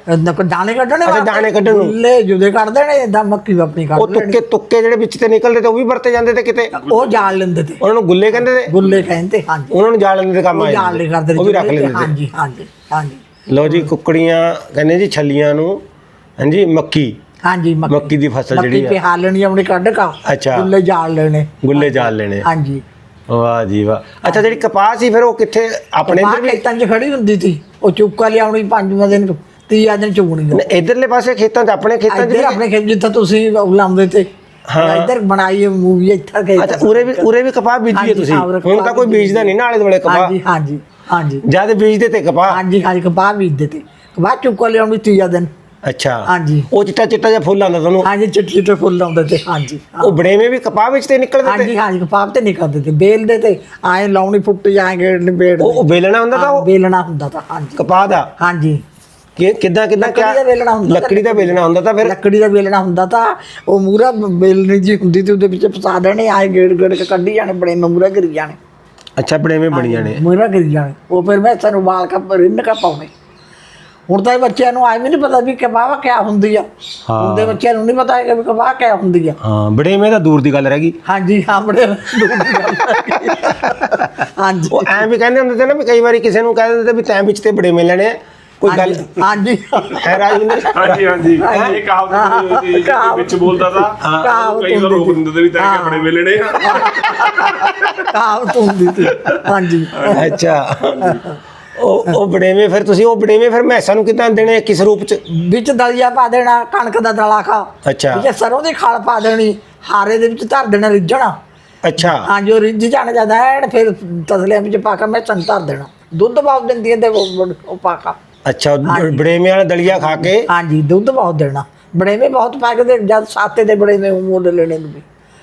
ਦਾਣੇ ਕੱਢਣੇ ਅੱਛਾ। ਦਾਣੇ ਕੱਢਣ ਨੂੰ। ਗੁੱਲੇ ਜੁਦੇ ਕੱਢ ਦੇਣੇ ਏਦਾਂ ਮੱਕੀ ਆਪਣੀ ਉਹ ਕੱਢ ਲੈਣੀ ਤੁੱਕੇ ਤੁੱਕੇ ਜਿਹੜੇ ਵਿੱਚ ਤੇ ਨਿਕਲਦੇ ਤੇ ਉਹ ਵੀ ਵਰਤੇ ਜਾਂਦੇ ਤੇ ਕਿਤੇ? ਉਹ ਜਾਲ ਲੈਂਦੇ ਤੇ। ਉਹਨਾਂ ਨੂੰ ਗੁੱਲੇ ਕਹਿੰਦੇ ਤੇ? ਗੁੱਲੇ ਕਹਿੰਦੇ ਹਾਂਜੀ। ਉਹਨਾਂ ਨੂੰ ਜਾਲ ਲੈਂਦੇ ਤੇ ਕੰਮ ਉਹ ਆ ਜਾਲ ਨਹੀਂ ਕਰਦੇ ਉਹ ਵੀ ਰੱਖ। ਲੈਂਦੇ ਹਾਂਜੀ ਹਾਂਜੀ ਹਾਂਜੀ। ਲਓ ਜੀ ਕੁਕੜੀਆਂ ਕਹਿੰਦੇ ਜੀ ਛੱਲੀਆਂ ਨੂੰ ਹਾਂਜੀ ਮੱਕੀ। ਹਾਂਜੀ ਮੱਕੀ। ਦੀ ਫਸਲ ਜਿਹੜੀ ਮੱਕੀ ਆ। ਪਿਹਾ ਲੈਣੀ ਆਪਣੀ ਕੱਢ ਕਾ ਅੱਛਾ। ਗੁੱਲੇ ਜਾਲ ਲੈਣੇ। ਗੁੱਲੇ ਜਾਲ ਲੈਣੇ ਹਾਂਜੀ। ਵਾਹ ਜੀ ਵਾਹ। ਅੱਛਾ ਜਿਹੜੀ ਕਪਾਹ ਸੀ ਫਿਰ ਉਹ ਕਿੱਥੇ ਆਪਣੇ ਬਾਹਰ ਇੱਧਰ ਵੀ? ਖੇਤਾਂ 'ਚ ਖੜੀ ਹੁੰਦੀ ਸੀ। ਉਹ ਚੁੱਕਾ ਲਿਆਉਣੀ ਪੰਜਵੇਂ ਦਿਨ ਤੀਆ ਦਿਨ ਚੁਗਣੀ ਇੱਧਰਲੇ ਪਾਸੇ ਖੇਤਾਂ 'ਚ ਆਪਣੇ ਖੇਤਾਂ 'ਚ ਇੱਧਰ ਵੀ- ਆਪਣੇ ਖੇਤ ਜਿੱਥੇ ਤੁਸੀਂ ਉਹ ਲਾਉਂਦੇ ਤੇ। ਹਾਂ। ਇੱਧਰ ਬਣਾਈ ਮੂਵੀ ਇੱਥੇ ਖੇਤ ਅੱਛਾ ਉਰੇ ਵੀ ਉਰੇ ਵੀ ਕਪਾਹ ਬੀਜੀ ਹੈ ਹਾਂਜੀ, ਤੁਸੀਂ? ਹਾਂ, ਉਰੇ ਹੁਣ ਤਾਂ ਕਪਾਹ ਕੋਈ ਬੀਜਦਾ ਨਹੀਂ ਨਾ ਆਲੇ ਦੁਆਲੇ ਕਪਾਹ। ਹਾਂਜੀ ਹਾਂਜੀ ਹਾਂਜੀ। ਜਦ ਬੀਜਦੇ ਤੇ ਕਪਾਹ। ਹਾਂਜੀ ਹਾਂਜੀ ਕਪਾਹ ਬੀਜਦੇ ਤੇ। ਕਪਾਹ ਚੁੱਕਾ ਲਿਆਉਣੀ ਤੀਆ ਦਿਨ। ਅੱਛਾ। ਹਾਂਜੀ। ਉਹ ਚਿੱਟਾ ਚਿੱਟਾ ਜਿਹਾ ਫੁੱਲ ਆਉਂਦਾ ਤੁਹਾਨੂੰ? ਹਾਂਜੀ ਚਿੱਟੇ ਚਿੱਟੇ ਫੁੱਲ ਆਉਂਦੇ ਤੇ ਹਾਂਜੀ। ਹਾਂ। ਉਹ ਬੜੇਵੇਂ ਵੀ ਕਪਾਹ ਵਿੱਚ ਤੇ ਨਿਕਲਦੇ ਹਾਂਜੀ ਤੇ? ਹਾਂਜੀ ਕਪਾਹ ਤੇ ਨਹੀਂ ਕਰਦੇ ਤੇ ਬੇਲ ਦੇ ਤੇ ਆਏ ਲਾਉਣੀ ਫੁੱਟ ਜਾਏਗੇ ਨਿਬੇੜ ਉਹ ਉਹ ਵੇਲਣਾ ਹੁੰਦਾ ਤਾਂ ਉਹ? ਬੇਲਣਾ ਹੁੰਦਾ ਤਾਂ ਹਾਂਜੀ। ਕਪਾਹ ਦਾ? ਹਾਂਜੀ। ਕਿ ਕਿੱਦਾਂ ਕਿੱਦਾਂ ਲੱਕੜੀ ਦਾ ਵੇਲਣਾ ਹੁੰਦਾ ਤਾਂ ਲੱਕੜੀ ਦਾ ਵੇਲਣਾ ਹੁੰਦਾ ਤਾਂ ਫਿਰ? ਲੱਕੜੀ ਦਾ ਵੇਲਣਾ ਹੁੰਦਾ ਤਾਂ ਉਹ ਮੂਰਾ ਬੇਲਣੀ ਜੀ ਹੁੰਦੀ ਤੇ ਉਹਦੇ ਵਿੱਚ ਫਸਾ ਦੇਣੇ ਆਏ ਗੇੜ ਗੇੜ ਕੇ ਕੱਢੀ ਜਾਣੇ ਬੜੇ ਮੂਰਾ ਗਿਰ ਜਾਣੇ। ਅੱਛਾ ਬੜੇਵੇਂ ਬਣ ਜਾਣੇ। ਮੂਰਾ ਗਿਰ ਜਾਣੇ। ਉਹ ਫਿਰ ਮੈਂ ਸਾਨੂੰ ਵਾਲ ਕਾ ਰਿੰਨ ਕਾ ਪਾਉਣੇ ਹੁਣ ਤਾਂ ਇਹ ਬੱਚਿਆਂ ਨੂੰ ਆਏ ਵੀ ਨਹੀਂ ਪਤਾ ਵੀ ਕਬਾਹ ਕਿਆ ਹੁੰਦੀ ਆ। ਹਾਂ। ਹੁਣ ਦੇ ਬੱਚਿਆਂ ਨੂੰ ਨਹੀਂ ਪਤਾ ਹੈ ਕਿ ਕਬਾਹ ਕਿਆ ਹੁੰਦੀ ਆ। ਹਾਂ ਬੜੇਵੇਂ ਤਾਂ ਦੂਰ ਦੀ ਗੱਲ ਰਹਿ ਗਈ। ਹਾਂਜੀ ਹਾਂ ਬੜੇ ਦੂਰ ਦੀ ਗੱਲ ਹੈ। ਹਾਂਜੀ। ਉਹ ਐਂ ਵੀ ਕਹਿੰਦੇ ਹੁੰਦੇ ਤੇ ਨਾ ਵੀ ਕਈ ਵਾਰੀ ਕਿਸੇ ਨੂੰ ਕਹਿ ਦਿੰਦੇ ਤੇ ਵੀ ਤੈਂ ਵਿੱਚ ਤੇ ਬੜੇਵੇਂ ਲੈਣੇ ਆ। ਕੋਈ ਗੱਲ ਹਾਂਜੀ ਹੈ ਰਾਜਵਿੰਦਰ ਹਾਂਜੀ ਹਾਂਜੀ। ਇਹ ਕਹਾਵਤ ਸੀ ਕਹਾਵਤ। ਵਿੱਚ ਬੋਲਦਾ ਤਾਂ। ਕਹਾਵਤ ਕਈ ਵਾਰ ਰੋਕ ਦਿੰਦੇ ਤੇ ਵੀ ਤਾਂ ਹਾਂ। ਬੜੇ ਵੇਲੇ ਨੇ ਕਹਾਵਤ ਹੁੰਦੀ ਸੀ। ਹਾਂਜੀ। ਅੱਛਾ। ਉਹ ਉਹ ਬੜੇਵੇਂ ਫਿਰ ਤੁਸੀਂ ਉਹ ਬੜੇਵੇਂ ਫਿਰ ਮੈਸਾਂ ਨੂੰ ਕਿਦਾਂ ਦੇਣੇ ਕਿਸ ਰੂਪ ਚ? ਵਿੱਚ ਦਲੀਆ ਪਾ ਦੇਣਾ ਕਣਕ ਦਾ ਦਲਾ ਖਾ। ਅੱਛਾ। ਵਿੱਚ ਸਰੋਂ ਦੀ ਖਾਲ ਪਾ ਦੇਣੀ ਹਾਰੇ ਦੇ ਵਿੱਚ ਧਰ ਦੇਣਾ ਰਿੱਝਣਾ। ਅੱਛਾ। ਹਾਂਜੀ ਉਹ ਰਿੱਝ ਜਾਣ ਜਾਂਦਾ ਐਨ ਫਿਰ ਤਸਲਿਆਂ ਵਿੱਚ ਪਾ ਕੇ ਮੈਂ ਚੰਨ ਧਰ ਦੇਣਾ। ਦੁੱਧ ਬਹੁਤ ਦਿੰਦੀ ਹੈ ਤੇ ਉਹ ਪਾ ਕੇ ਅੱਛਾ ਬੜੇਵੇਂ ਵਾਲਾ ਦਲੀਆ ਖਾ ਕੇ? ਹਾਂਜੀ ਦੁੱਧ ਬਹੁਤ ਦੇਣਾ। ਬੜੇਵੇਂ ਬਹੁਤ ਪਾ ਕੇ ਜਦ ਸਾਤੇ ਦੇ ਬੜੇਵੇਂ ਮੁੱਲ ਲੈਣੇ ਨੂੰ ਵੀ।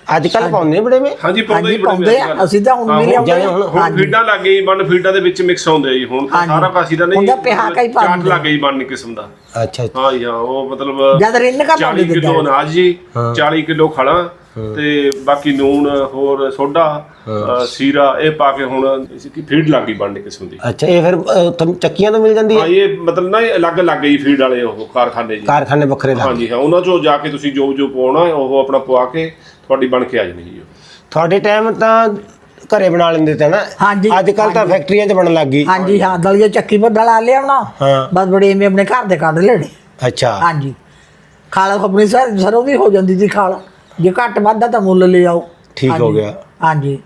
ਅੱਜ ਕੱਲ ਪਾਉਂਦੇ ਹਾਂਜੀ ਪਾਉਂਦੇ ਹਾਂਜੀ ਹੀ ਪਾਉਂਦੇ ਆ। ਅਸੀਂ ਤਾਂ ਹੁਣ ਵੀ ਲਿਆਉਂਦੇ ਜਿਵੇਂ ਹੁਣ- ਹੁਣ ਫੀਡਾਂ ਲੱਗ ਗਈ ਬਨ ਫੀਡਾਂ ਦੇ ਵਿੱਚ ਮਿਕਸ ਹੁੰਦੇ ਆ ਜੀ। ਹੁਣ ਤਾਂ ਹਾਂਜੀ। ਸਾਰਾ ਕਾਸੀ ਦਾ ਨਹੀਂ ਹੁਣ ਤਾਂ ਪਿਹਾ ਕੇ ਹੀ ਪਾ ਚਾਟ ਦਿੰਦੇ। ਲੱਗ ਗਈ ਬਨ ਕਿਸਮ ਦਾ। ਅੱਛਾ ਹਾਂ ਜੀ ਹਾਂ ਉਹ ਮਤਲਬ ਜਦ ਰਿੰਨ ਕਾ ਪਾਉਂਦੇ 40 ਕਿਲੋ ਦਿੰਦੇ ਅਨਾਜ ਜੀ 40 ਕਿਲੋ ਖੜਾ ਤੇ ਬਾਕੀ ਨੂਣ ਹੋਰ ਸੋਡਾ ਅ, ਸੀਰਾ ਇਹ ਪਾ ਕੇ ਹੁਣ ਫੀਡ ਲੱਗ ਗਈ ਬਣਨ ਕਿਸਮ ਦੀ। ਅੱਛਾ ਇਹ ਫਿਰ ਤੁਹਾਨੂੰ ਚੱਕੀਆਂ ਤੋਂ ਮਿਲ ਜਾਂਦੀ ਹੈ? ਹਾਂ ਇਹ ਮਤਲਬ ਨਾ ਇਹ ਅਲੱਗ ਅਲੱਗ ਹੀ ਫੀਡ ਵਾਲੇ ਉਹ ਕਾਰਖਾਨੇ ਜੀ। ਕਾਰਖਾਨੇ ਵੱਖਰੇ ਲੱਗ ਹਾਂਜੀ ਹਾਂ ਉਹਨਾਂ ਚੋਂ ਜਾ ਕੇ ਤੁਸੀਂ ਜੋ ਜੋ ਪਾਉਣਾ ਹੈ, ਉਹ ਆਪਣਾ ਪਵਾ ਕੇ ਤੁਹਾਡੀ ਬਣ ਕੇ ਆ ਜਾਣੀ ਜੀ ਉਹ। ਤੁਹਾਡੇ ਟਾਈਮ ਤਾਂ ਘਰੇ ਬਣਾ ਲੈਂਦੇ ਤੇ ਨਾ। ਹਾਂਜੀ, ਅੱਜ ਕੱਲ ਤਾਂ ਫੈਕਟਰੀਆਂ 'ਚ ਬਣਨ ਲੱਗ ਗਈ। ਹਾਂਜੀ ਹਾਂ ਦਲੀਆ ਚੱਕੀ ਪਰ ਡਲਾ ਲਿਆਉਣਾ ਹਾਂ। ਬਸ ਬੜੇਵੇਂ ਆਪਣੇ ਘਰ ਦੇ ਕੱਢ ਲੈਣੇ। ਅੱਛਾ। ਹਾਂਜੀ। ਖਾਲ ਆਪਣੀ ਸਰ ਸਰੋਂ ਦੀ ਹੋ ਜਾਂਦੀ ਸੀ ਖਾਲ। ਜੇ ਘੱਟ ਵੱਧਦਾ ਤਾਂ ਮੁੱਲ ਲੈ ਆਓ। ਠੀਕ ਹੋ ਹਾਂਜੀ। ਗਿਆ। ਹਾਂਜੀ।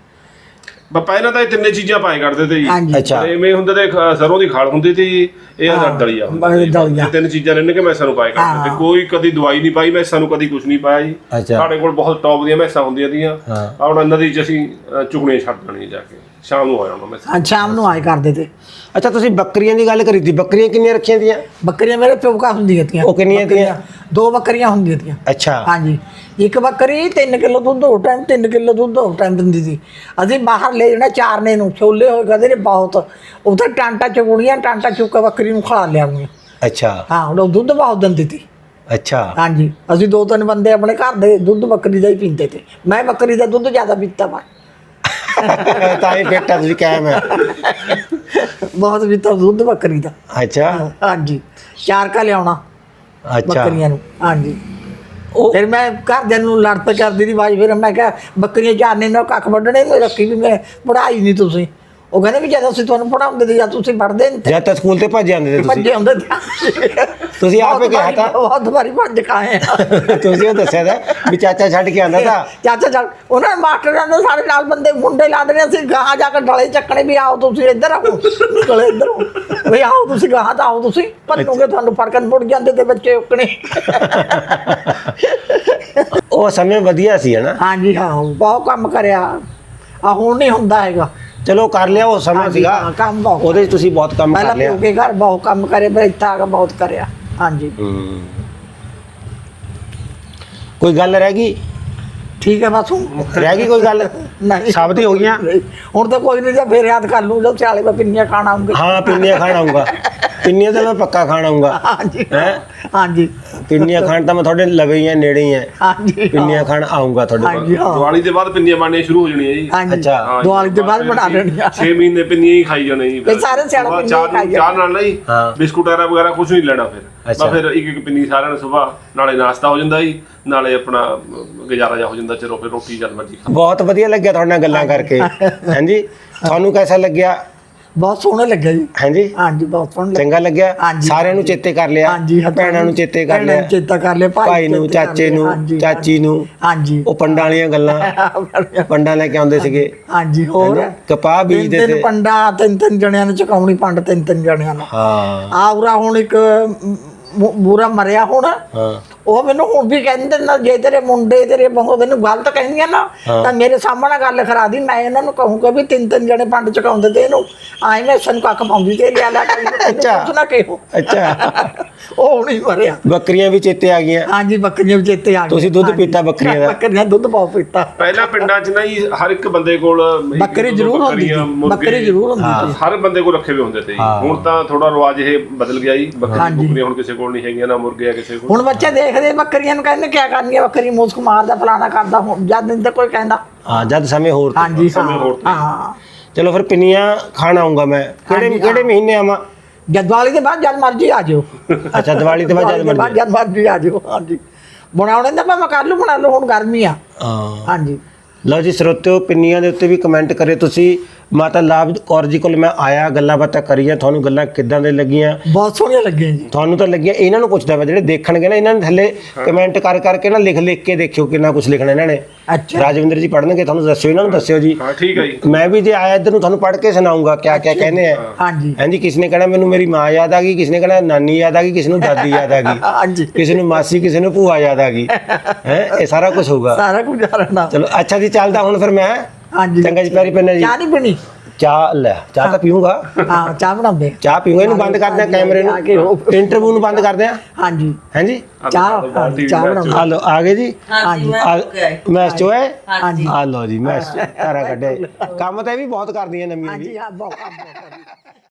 ਬ ਪਹਿਲਾਂ ਤਾਂ ਇਹ ਤਿੰਨੇ ਚੀਜ਼ਾਂ ਪਾਏ ਕਰਦੇ ਤੇ ਜੀ ਹਾਂਜੀ ਅੱਛਾ ਐਵੇਂ ਹੁੰਦੇ ਤੇ ਖ- ਸਰੋਂ ਦੀ ਖਾਲ ਹੁੰਦੀ ਤੇ ਜੀ, ਇਹ ਹਾਂ, ਦਲੀਆ ਹੁੰਦਾ ਬਸ ਜੀ। ਦਲੀਆ। ਇਹ ਤਿੰਨ ਚੀਜ਼ਾਂ ਰਹਿਣ ਕੇ ਮੈਸਾਂ ਨੂੰ ਪਾਏ ਕਰਦੇ ਤੇ ਕੋਈ ਕਦੀ ਦਵਾਈ ਨਹੀਂ ਪਾਈ ਮੈਸਾਂ ਨੂੰ ਕਦੀ ਕੁਝ ਨਹੀਂ ਪਾਇਆ ਜੀ ਅੱਛਾ। ਸਾਡੇ ਕੋਲ ਬਹੁਤ ਟੌਪ ਦੀਆਂ ਮੈਸਾਂ ਹੁੰਦੀਆਂ ਦੀਆਂ ਹਾਂ। ਆ ਹੁਣ ਇਹਨਾਂ ਦੀ ਅਸੀਂ ਚੁਗਣੀਆਂ ਛੱਡ ਦੇਣੀਆਂ ਜਾ ਕੇ ਸ਼ਾਮ ਨੂੰ ਆ ਜਾਣਾ ਮੈਸਾਂ ਹਾਂ ਸ਼ਾਮ ਨੂੰ ਆਏ ਕਰਦੇ ਤੇ। ਅੱਛਾ ਤੁਸੀਂ ਬੱਕਰੀਆਂ ਦੀ ਗੱਲ ਕਰੀ ਸੀ। ਬੱਕਰੀਆਂ ਕਿੰਨੀਆਂ ਰੱਖੀਆਂ ਦੀਆਂ ਬੱਕਰੀਆਂ ਮੇਰੇ ਪਿਓਕਾ ਹੁੰਦੀਆਂ ਤੀਆਂ। ਉਹ ਕਿੰਨੀਆਂ ਤੀਆਂ? ਦੋ ਬੱਕਰੀਆਂ ਹੁੰਦੀਆਂ ਤੀਆਂ। ਅੱਛਾ। ਹਾਂਜੀ। ਇੱਕ ਬੱਕਰੀ 3 ਕਿਲੋ ਦੁੱਧ ਹੋ ਟਾਈਮ 3 ਕਿਲੋ ਦੁੱਧ ਹੋ ਟਾਈਮ ਦਿੰਦੀ ਸੀ। ਅਸੀਂ ਬਾਹਰ ਲੈ ਜਾਣਾ ਚਾਰਨੇ ਨੂੰ। ਛੋਲੇ ਹੋਏ ਕਦੇ ਨੇ ਬਹੁਤ। ਉੱਥੇ ਟਾਂਟਾ ਚੁਗਣੀਆਂ ਟਾਂਟਾ ਚੁੱਕ ਕੇ ਬੱਕਰੀ ਨੂੰ ਖਾ ਲਿਆਉਂਗੀਆਂ ਅੱਛਾ। ਹਾਂ ਉਹ ਦੁੱਧ ਬਹੁਤ ਦਿੰਦੀ ਸੀ। ਅੱਛਾ। ਹਾਂਜੀ। ਅਸੀਂ ਦੋ ਤਿੰਨ ਬੰਦੇ ਆਪਣੇ ਘਰ ਦੇ ਦੁੱਧ ਬੱਕਰੀ ਦਾ ਹੀ ਪੀਂਦੇ ਤੇ। ਮੈਂ ਬੱਕਰੀ ਦਾ ਦੁੱਧ ਜ਼ਿਆਦਾ ਪੀਤਾ ਵਾ। ਤਾਂ ਹੀ ਪੇਟਾ ਤੁਸੀਂ ਕਾਇਮ ਹੈ। ਬਹੁਤ ਪੀਤਾ ਦੁੱਧ ਬੱਕਰੀ ਦਾ। ਅੱਛਾ। ਹਾਂਜੀ। ਚਾਰ ਕਾ ਲਿਆਉਣਾ ਅੱਛਾ। ਬੱਕਰੀਆਂ ਨੂੰ। ਹਾਂਜੀ। ਉਹ ਫਿਰ ਮੈਂ ਘਰਦਿਆਂ ਨੂੰ ਲੜ ਪੈ ਕਰਦੀ ਦੀ ਆਵਾਜ਼ ਫਿਰ ਮੈਂ ਕਿਹਾ ਬੱਕਰੀਆਂ ਚਾਰਨੇ ਨਾਲ ਕੱਖ ਵੱਢਣੇ ਨੂੰ ਰੱਖੀ ਵੀ ਮੈਂ ਪੜਾਈ ਨਹੀਂ ਤੁਸੀਂ। ਉਹ ਕਹਿੰਦੇ ਵੀ ਜਦੋਂ ਅਸੀਂ ਤੁਹਾਨੂੰ ਪੜਾਉਂਦੇ ਤੇ ਜਾਂ ਤੁਸੀਂ ਪੜਦੇ ਨਹੀਂ ਜਦ ਤੱਕ ਸਕੂਲ ਤੇ ਭੱਜ ਜਾਂਦੇ ਤੇ ਤੁਸੀਂ। ਭੱਜੇ ਹੁੰਦੇ ਤੇ ਤੁਸੀਂ ਆਪੇ ਕਿਹਾ ਤਾਂ। ਬਹੁਤ ਵਾਰੀ ਭੱਜ ਕਾਏ ਤੁਸੀਂ ਉਹ ਦੱਸਿਆ ਤਾਂ ਵੀ ਚਾਚਾ ਛੱਡ ਕੇ ਆਂਦਾ ਤਾਂ। ਚਾਚਾ ਚੱਲ ਉਹਨਾਂ ਨੇ ਮਾਸਟਰਾਂ ਨੇ ਸਾਡੇ ਨਾਲ ਬੰਦੇ ਮੁੰਡੇ ਲਾ ਦੇਣੇ ਅਸੀਂ ਗਾਹਾਂ ਜਾ ਕੇ ਡਲੇ ਚੱਕਣੇ ਵੀ ਆਓ ਤੁਸੀਂ ਇੱਧਰ ਆਓ ਡਲੇ ਇੱਧਰ ਆਓ। ਵੀ ਆਓ ਤੁਸੀਂ ਗਾਹਾਂ ਤਾਂ ਆਓ ਤੁਸੀਂ ਭੰਨੂਗੇ ਤੁਹਾਨੂੰ ਫੜਕਣ ਮੁੜ ਜਾਂਦੇ ਤੇ ਬੱਚੇ ਉੱਕਣੇ। ਉਹ ਸਮੇਂ ਵਧੀਆ ਸੀ ਹਨਾ ਹਾਂਜੀ ਹਾਂ ਬਹੁਤ ਕੰਮ ਕਰਿਆ। ਆ ਹੁਣ ਨਹੀਂ ਹੁੰਦਾ ਹੈਗਾ। ਚਲੋ ਕਰ ਲਿਆ ਉਹ ਸਮਾਂ ਹਾਂਜੀ, ਸੀਗਾ। ਹਾਂ, ਕੰਮ ਬਹੁਤ ਉਹਦੇ 'ਚ ਤੁਸੀਂ ਬਹੁਤ ਕੰਮ ਪਹਿਲਾਂ ਕਰ ਲਿਆ। ਪਿਓ ਕੇ ਘਰ ਬਹੁਤ ਕੰਮ ਕਰੇ ਫਿਰ ਇੱਥੇ ਆ ਕੇ ਬਹੁਤ ਕਰਿਆ। ਹਾਂਜੀ। ਹੂੰ। ਕੋਈ ਗੱਲ ਰਹਿ ਗਈ? ਠੀਕ ਹੈ ਬਸ ਹੁਣ। ਰਹਿ ਗਈ ਕੋਈ ਗੱਲ? ਨਹੀਂ। ਸਭ ਦੀ ਹੋ ਗਈਆਂ? ਨਹੀਂ, ਹੁਣ ਤਾਂ ਕੋਈ ਨਹੀਂ ਜੇ ਫੇਰ ਯਾਦ ਕਰ ਲੂ ਜਦ ਸਿਆਲੇ ਮੈਂ ਪਿੰਨੀਆਂ ਖਾਣ ਆਉਂਗੇ। ਹਾਂ ਪਿੰਨੀਆਂ ਖਾਣ ਆਉਂਗਾ ਪਿੰਨੀਆਂ ਤਾਂ ਮੈਂ ਪੱਕਾ ਖਾਣ ਆਉਂਗਾ ਹਾਂਜੀ ਹੈਂ? ਹਾਂਜੀ। ਪਿੰਨੀਆਂ ਖਾਣ ਤਾਂ ਮੈਂ ਤੁਹਾਡੇ ਲਵੇ ਹੀ ਆ ਨੇੜੇ ਹੀ ਆ। ਹਾਂਜੀ ਪਿੰਨੀਆਂ ਖਾਣ ਆਉਂਗਾ ਤੁਹਾਡੇ ਕੋਲ। ਹਾਂਜੀ ਹਾਂ। ਦੀਵਾਲੀ ਦੇ ਬਾਅਦ ਪਿੰਨੀਆਂ ਬਣਨੀਆਂ ਸ਼ੁਰੂ ਹੋ ਜਾਣੀਆਂ ਜੀ। ਹਾਂਜੀ ਅੱਛਾ। ਹਾਂ, ਦਿਵਾਲੀ ਦੇ ਬਾਅਦ ਬਣਾ ਲੈਣੀਆਂ। 6 ਮਹੀਨੇ ਪਿੰਨੀਆਂ ਹੀ ਖਾਈ ਜਾਣੇ ਜੀ ਇਹ ਸਾਰੇ ਸਿਆਲ ਪਿੰਨੀਆਂ ਖਾਈ ਜਾਣੇ। ਚਾਹ ਨਾਲ ਨਹੀਂ ਹਾਂ। ਬਿਸਕੁਟ ਵਗੈਰਾ ਵਗੈਰਾ ਕੁਝ ਨਹੀਂ ਲੈਣਾ ਫਿਰ। ਅੱਛਾ। ਬਸ ਫਿਰ ਇੱਕ ਇੱਕ ਪਿੰਨੀ ਸਾਰਿਆਂ ਨੂੰ ਸਵੇਰ ਨਾਲੇ ਨਾਸ਼ਤਾ ਹੋ ਜਾਂਦਾ ਜੀ ਨਾਲੇ ਆਪਣਾ ਅਮ, ਗੁਜ਼ਾਰਾ ਜਾ ਹੋ ਜਾਂਦਾ ਚਲੋ ਫਿਰ ਰੋਟੀ ਚੱਲ ਮਰਜ਼ੀ ਖਾ ਬਹੁਤ ਵਧੀਆ ਲੱਗਿਆ ਤੁਹਾਡੇ ਨਾਲ ਗੱਲਾਂ ਕਰਕੇ। ਹਾਂਜੀ ਤੁਹਾਨੂੰ ਕਿਹਦਾ ਲੱਗਿਆ? ਬਹੁਤ ਸੋਹਣੇ ਲੱਗੇ ਜੀ। ਹਾਂਜੀ। ਹਾਂਜੀ ਬਹੁਤ ਸੋਹਣੇ ਲੱਗੇ ਚੰਗਾ ਲੱਗਿਆ। ਹਾਂਜੀ। ਸਾਰਿਆਂ ਨੂੰ ਚੇਤੇ ਕਰ ਲਿਆ। ਹਾਂਜੀ ਭੈਣਾਂ ਨੂੰ ਚੇਤੇ ਕਰ ਭੈਣਾਂ ਲਿਆ। ਚੇਤਾ ਕਰ ਲਿਆ ਭਾਈ ਨੂੰ ਚੇਤੇ ਕਰ ਚਾਚੇ ਲਿਆ, ਨੂੰ ਹਾਂਜੀ, ਚਾਚੀ ਨੂੰ। ਹਾਂਜੀ। ਉਹ ਪੰਡਾਂ ਵਾਲੀਆਂ ਗੱਲਾਂ। ਪੰਡਾਂ ਲੈ ਕੇ ਆਉਂਦੇ ਸੀਗੇ। ਹਾਂਜੀ ਹੋਰ? ਕਪਾਹ ਤਿੰਨ ਬੀਜਦੇ ਤਿੰਨ ਤੇ ਪੰਡਾ ਤਿੰਨ ਤਿੰਨ ਜਣਿਆਂ ਨੂੰ ਚਕਾਉਣੀ ਪੰਡ ਤਿੰਨ ਤਿੰਨ ਜਣਿਆਂ ਨੂੰ। ਹਾਂ। ਆਉਰਾ ਹੁਣ ਇੱਕ ਬੂਰਾ ਮਰਿਆ ਹੁਣ। ਹਾਂ। ਉਹ ਮੈਨੂੰ ਹੁਣ ਵੀ ਕਹਿੰਦੇ ਨਾ ਜੇ ਤੇਰੇ ਮੁੰਡੇ ਤੇਰੇ ਬੰਗੋ ਤੈਨੂੰ ਗਲਤ ਕਹਿੰਦੀਆਂ ਨਾ ਤਾਂ ਮੇਰੇ ਸਾਹਮਣੇ ਗੱਲ ਕਰਾ ਦੀ। ਮੈਂ ਇਹਨਾਂ ਨੂੰ ਕਹੂੰਗਾ ਵੀ ਤਿੰਨ ਤਿੰਨ ਜਣੇ ਪੰਡ ਚਕਾਉਂਦੇ ਤੇ ਇਹਨੂੰ। ਆਏ ਮੈਂ ਸਨ ਕੱਖ ਪਾਉਂਦੀ ਤੇ ਲਿਆ ਕਰੀ ਅੱਛਾ। ਨਾ ਕਿਹੋ। ਅੱਛਾ। ਉਹ ਹੁਣ ਹੀ ਮਰਿਆ। ਬੱਕਰੀਆਂ ਵੀ ਚੇਤੇ ਆ ਗਈਆਂ। ਹਾਂਜੀ ਬੱਕਰੀਆਂ ਵੀ ਚੇਤੇ ਆ ਗਈਆਂ। ਤੁਸੀਂ ਦੁੱਧ। ਪੀਤਾ ਬੱਕਰੀਆਂ ਦਾ? ਬੱਕਰੀਆਂ ਦੁੱਧ ਬਹੁਤ ਪੀਤਾ। ਪਹਿਲਾਂ ਪਿੰਡਾਂ 'ਚ ਨਾ ਜੀ ਹਰ ਇੱਕ ਬੰਦੇ ਕੋਲ ਬੱਕਰੀ ਦੋ ਜ਼ਰੂਰ ਹੁੰਦੀ ਸੀ। ਬੱਕਰੀ ਜ਼ਰੂਰ ਹੁੰਦੀ ਸੀ। ਹਰ ਬੰਦੇ ਕੋਲ ਰੱਖੇ ਹੋਏ ਹੁੰਦੇ ਹਾਂ। ਹੁਣ ਤਾਂ ਥੋੜਾ ਰਿਵਾਜ ਇਹ ਬਦਲ ਗਿਆ ਜੀ। ਬੁੱਕਰੀਆਂ ਹੁਣ ਕਿਸੇ ਕੋਲ ਨਹੀਂ ਹੈਗੀਆਂ ਨਾ ਮੁਰਗੇ ਆ ਕਿਸੇ ਕੋਲ। ਹੁਣ ਬੱਚੇ ਦੇਖਦੇ ਬੱਕਰੀਆਂ ਨੂੰ ਕਹਿੰਦੇ ਕਿਆ ਕਰਨੀ ਹੈ ਬੱਕਰੀ ਮੁਸਕ ਮਾਰਦਾ ਫਲਾਣਾ ਕਰਦਾ ਹੁਣ ਜਦ ਨਹੀਂ ਤਾਂ ਕੋਈ ਕਹਿੰਦਾ। ਹਾਂ ਜਦ ਸਮੇਂ ਹੋਰ ਤੇ। ਹਾਂਜੀ ਸਮੇਂ ਹੋਰ ਤੇ। ਹਾਂ। ਚਲੋ ਫਿਰ ਪਿੰਨੀਆਂ ਖਾਣ ਆਉਂਗਾ ਮੈਂ। ਕਿਹੜੇ ਹਾਂਜੀ, ਕਿਹੜੇ ਮਹੀਨੇ ਆਵਾਂ? ਜਦ ਦੀਵਾਲੀ ਦੇ ਬਾਅਦ ਜਦ ਮਰਜ਼ੀ ਆ ਜਾਓ। ਅੱਛਾ ਦੀਵਾਲੀ ਤੋਂ ਬਾਅਦ ਜਦ ਦੀਵਾਲੀ ਦੇ ਬਾਅਦ ਮਰਜ਼ੀ ਜਦ ਮਰਜ਼ੀ ਆ ਜਾਓ ਹਾਂਜੀ। ਬਣਾਉਣੇ ਦਾ ਮੈਂ ਕਰ ਲੂ ਬਣਾ ਲਓ ਹੁਣ ਗਰਮੀ ਆ। ਹਾਂ। ਹਾਂਜੀ। ਲਓ ਜੀ ਸਰੋਤਿਓ ਪਿੰਨੀਆਂ ਦੇ ਉੱਤੇ ਵੀ ਕਮੈਂਟ ਕਰੇ ਤੁਸੀਂ। ਮਾਤਾ ਲਾਭ ਕੌਰ ਜੀ ਕੋਲ ਮੈਂ ਆਇਆ ਗੱਲਾਂ ਬਾਤਾਂ ਕਰੀਆਂ ਤੁਹਾਨੂੰ ਗੱਲਾਂ ਕਿੱਦਾਂ ਦੇ ਲੱਗੀਆਂ? ਬਹੁਤ ਸੋਹਣੀਆਂ ਲੱਗੀਆਂ ਜੀ। ਤੁਹਾਨੂੰ ਤਾਂ ਲੱਗਿਆ ਇਹਨਾਂ ਨੂੰ ਪੁੱਛਦਾ ਮੈਂ ਜਿਹੜੇ ਦੇਖਣਗੇ ਨਾ ਇਹਨਾਂ ਨੇ ਥੱਲੇ ਕਮੈਂਟ ਕਰ ਕਰਕੇ ਨਾ ਲਿਖ ਲਿਖ ਕੇ ਦੇਖਿਓ ਕਿੰਨਾ ਕੁਝ ਲਿਖਣਾ ਇਹਨਾਂ ਨੇ। ਅੱਛਾ। ਰਾਜਵਿੰਦਰ ਜੀ ਪੜ੍ਹਨਗੇ ਤੁਹਾਨੂੰ ਦੱਸਿਓ ਇਹਨਾਂ ਨੂੰ ਦੱਸਿਓ ਜੀ। ਹਾਂ ਠੀਕ ਹੈ ਜੀ। ਮੈਂ ਵੀ ਜੇ ਆਇਆ ਇੱਧਰ ਨੂੰ ਤੁਹਾਨੂੰ ਪੜ੍ਹ ਕੇ ਸੁਣਾਉਂਗਾ ਕਿਆ ਕਿਆ ਕਹਿੰਦੇ ਆ। ਹਾਂਜੀ। ਹਾਂਜੀ ਕਿਸ ਨੇ ਕਹਿਣਾ ਮੈਨੂੰ ਮੇਰੀ ਮਾਂ ਯਾਦ ਆ ਗਈ ਕਿਸ ਨੇ ਕਹਿਣਾ ਨਾਨੀ ਯਾਦ ਆ ਗਈ ਕਿਸ ਨੂੰ ਦਾਦੀ ਯਾਦ ਆ ਗਈ। ਹਾਂਜੀ। ਕਿਸੇ ਨੂੰ ਮਾਸੀ ਕਿਸੇ ਨੂੰ ਭੂਆ ਯਾਦ ਆ ਗਈ। ਹੈ ਇਹ ਸਾਰਾ ਕੁਝ ਹੋਊਗਾ। ਸਾਰਾ ਕੁਝ ਜਾਣਦਾ ਚਲੋ ਅੱਛਾ ਜੀ ਚੱਲਦਾ ਹੁਣ ਫਿਰ ਮੈਂ। ਹਾਂਜੀ। ਚੰਗਾ ਜੀ ਪੈਰੀ ਪੈਣਾ ਜੀ। ਚਾਹ ਨਹੀਂ ਪੀਣੀ? ਚਾਹ ਲੈ ਚਾਹ ਤਾਂ ਪੀਊਂਗਾ। ਹਾਂ ਚਾਹ ਬਣਾਉਂਦੇ ਚਾਹ ਪੀਊਂਗਾ ਇਹਨੂੰ ਬੰਦ ਕਰਦੇ ਆ ਕੈਮਰੇ ਨੂੰ। ਇੰਟਰਵਿਊ ਨੂੰ ਬੰਦ ਕਰਦੇ ਆ। ਹਾਂਜੀ। ਹਾਂਜੀ। ਚਾਹ ਚਾਹ ਬਣਾਉਂਦੇ ਆ। ਲਓ ਆ ਗਏ ਜੀ? ਹਾਂਜੀ। ਮੈਂ ਆ- ਮੈਚ ਚੋਏ ਹਾਂਜੀ। ਆ ਲਓ ਜੀ ਮੈਚ ਤਾਰਾ ਕੱਢੇ। ਕੰਮ ਤਾਂ ਇਹ ਵੀ ਬਹੁਤ ਕਰਦੀਆਂ ਨਵੀਆਂ ਵੀ ਹਾਂਜੀ ਹਾਂ ਬਹੁਤ ਬਹੁਤ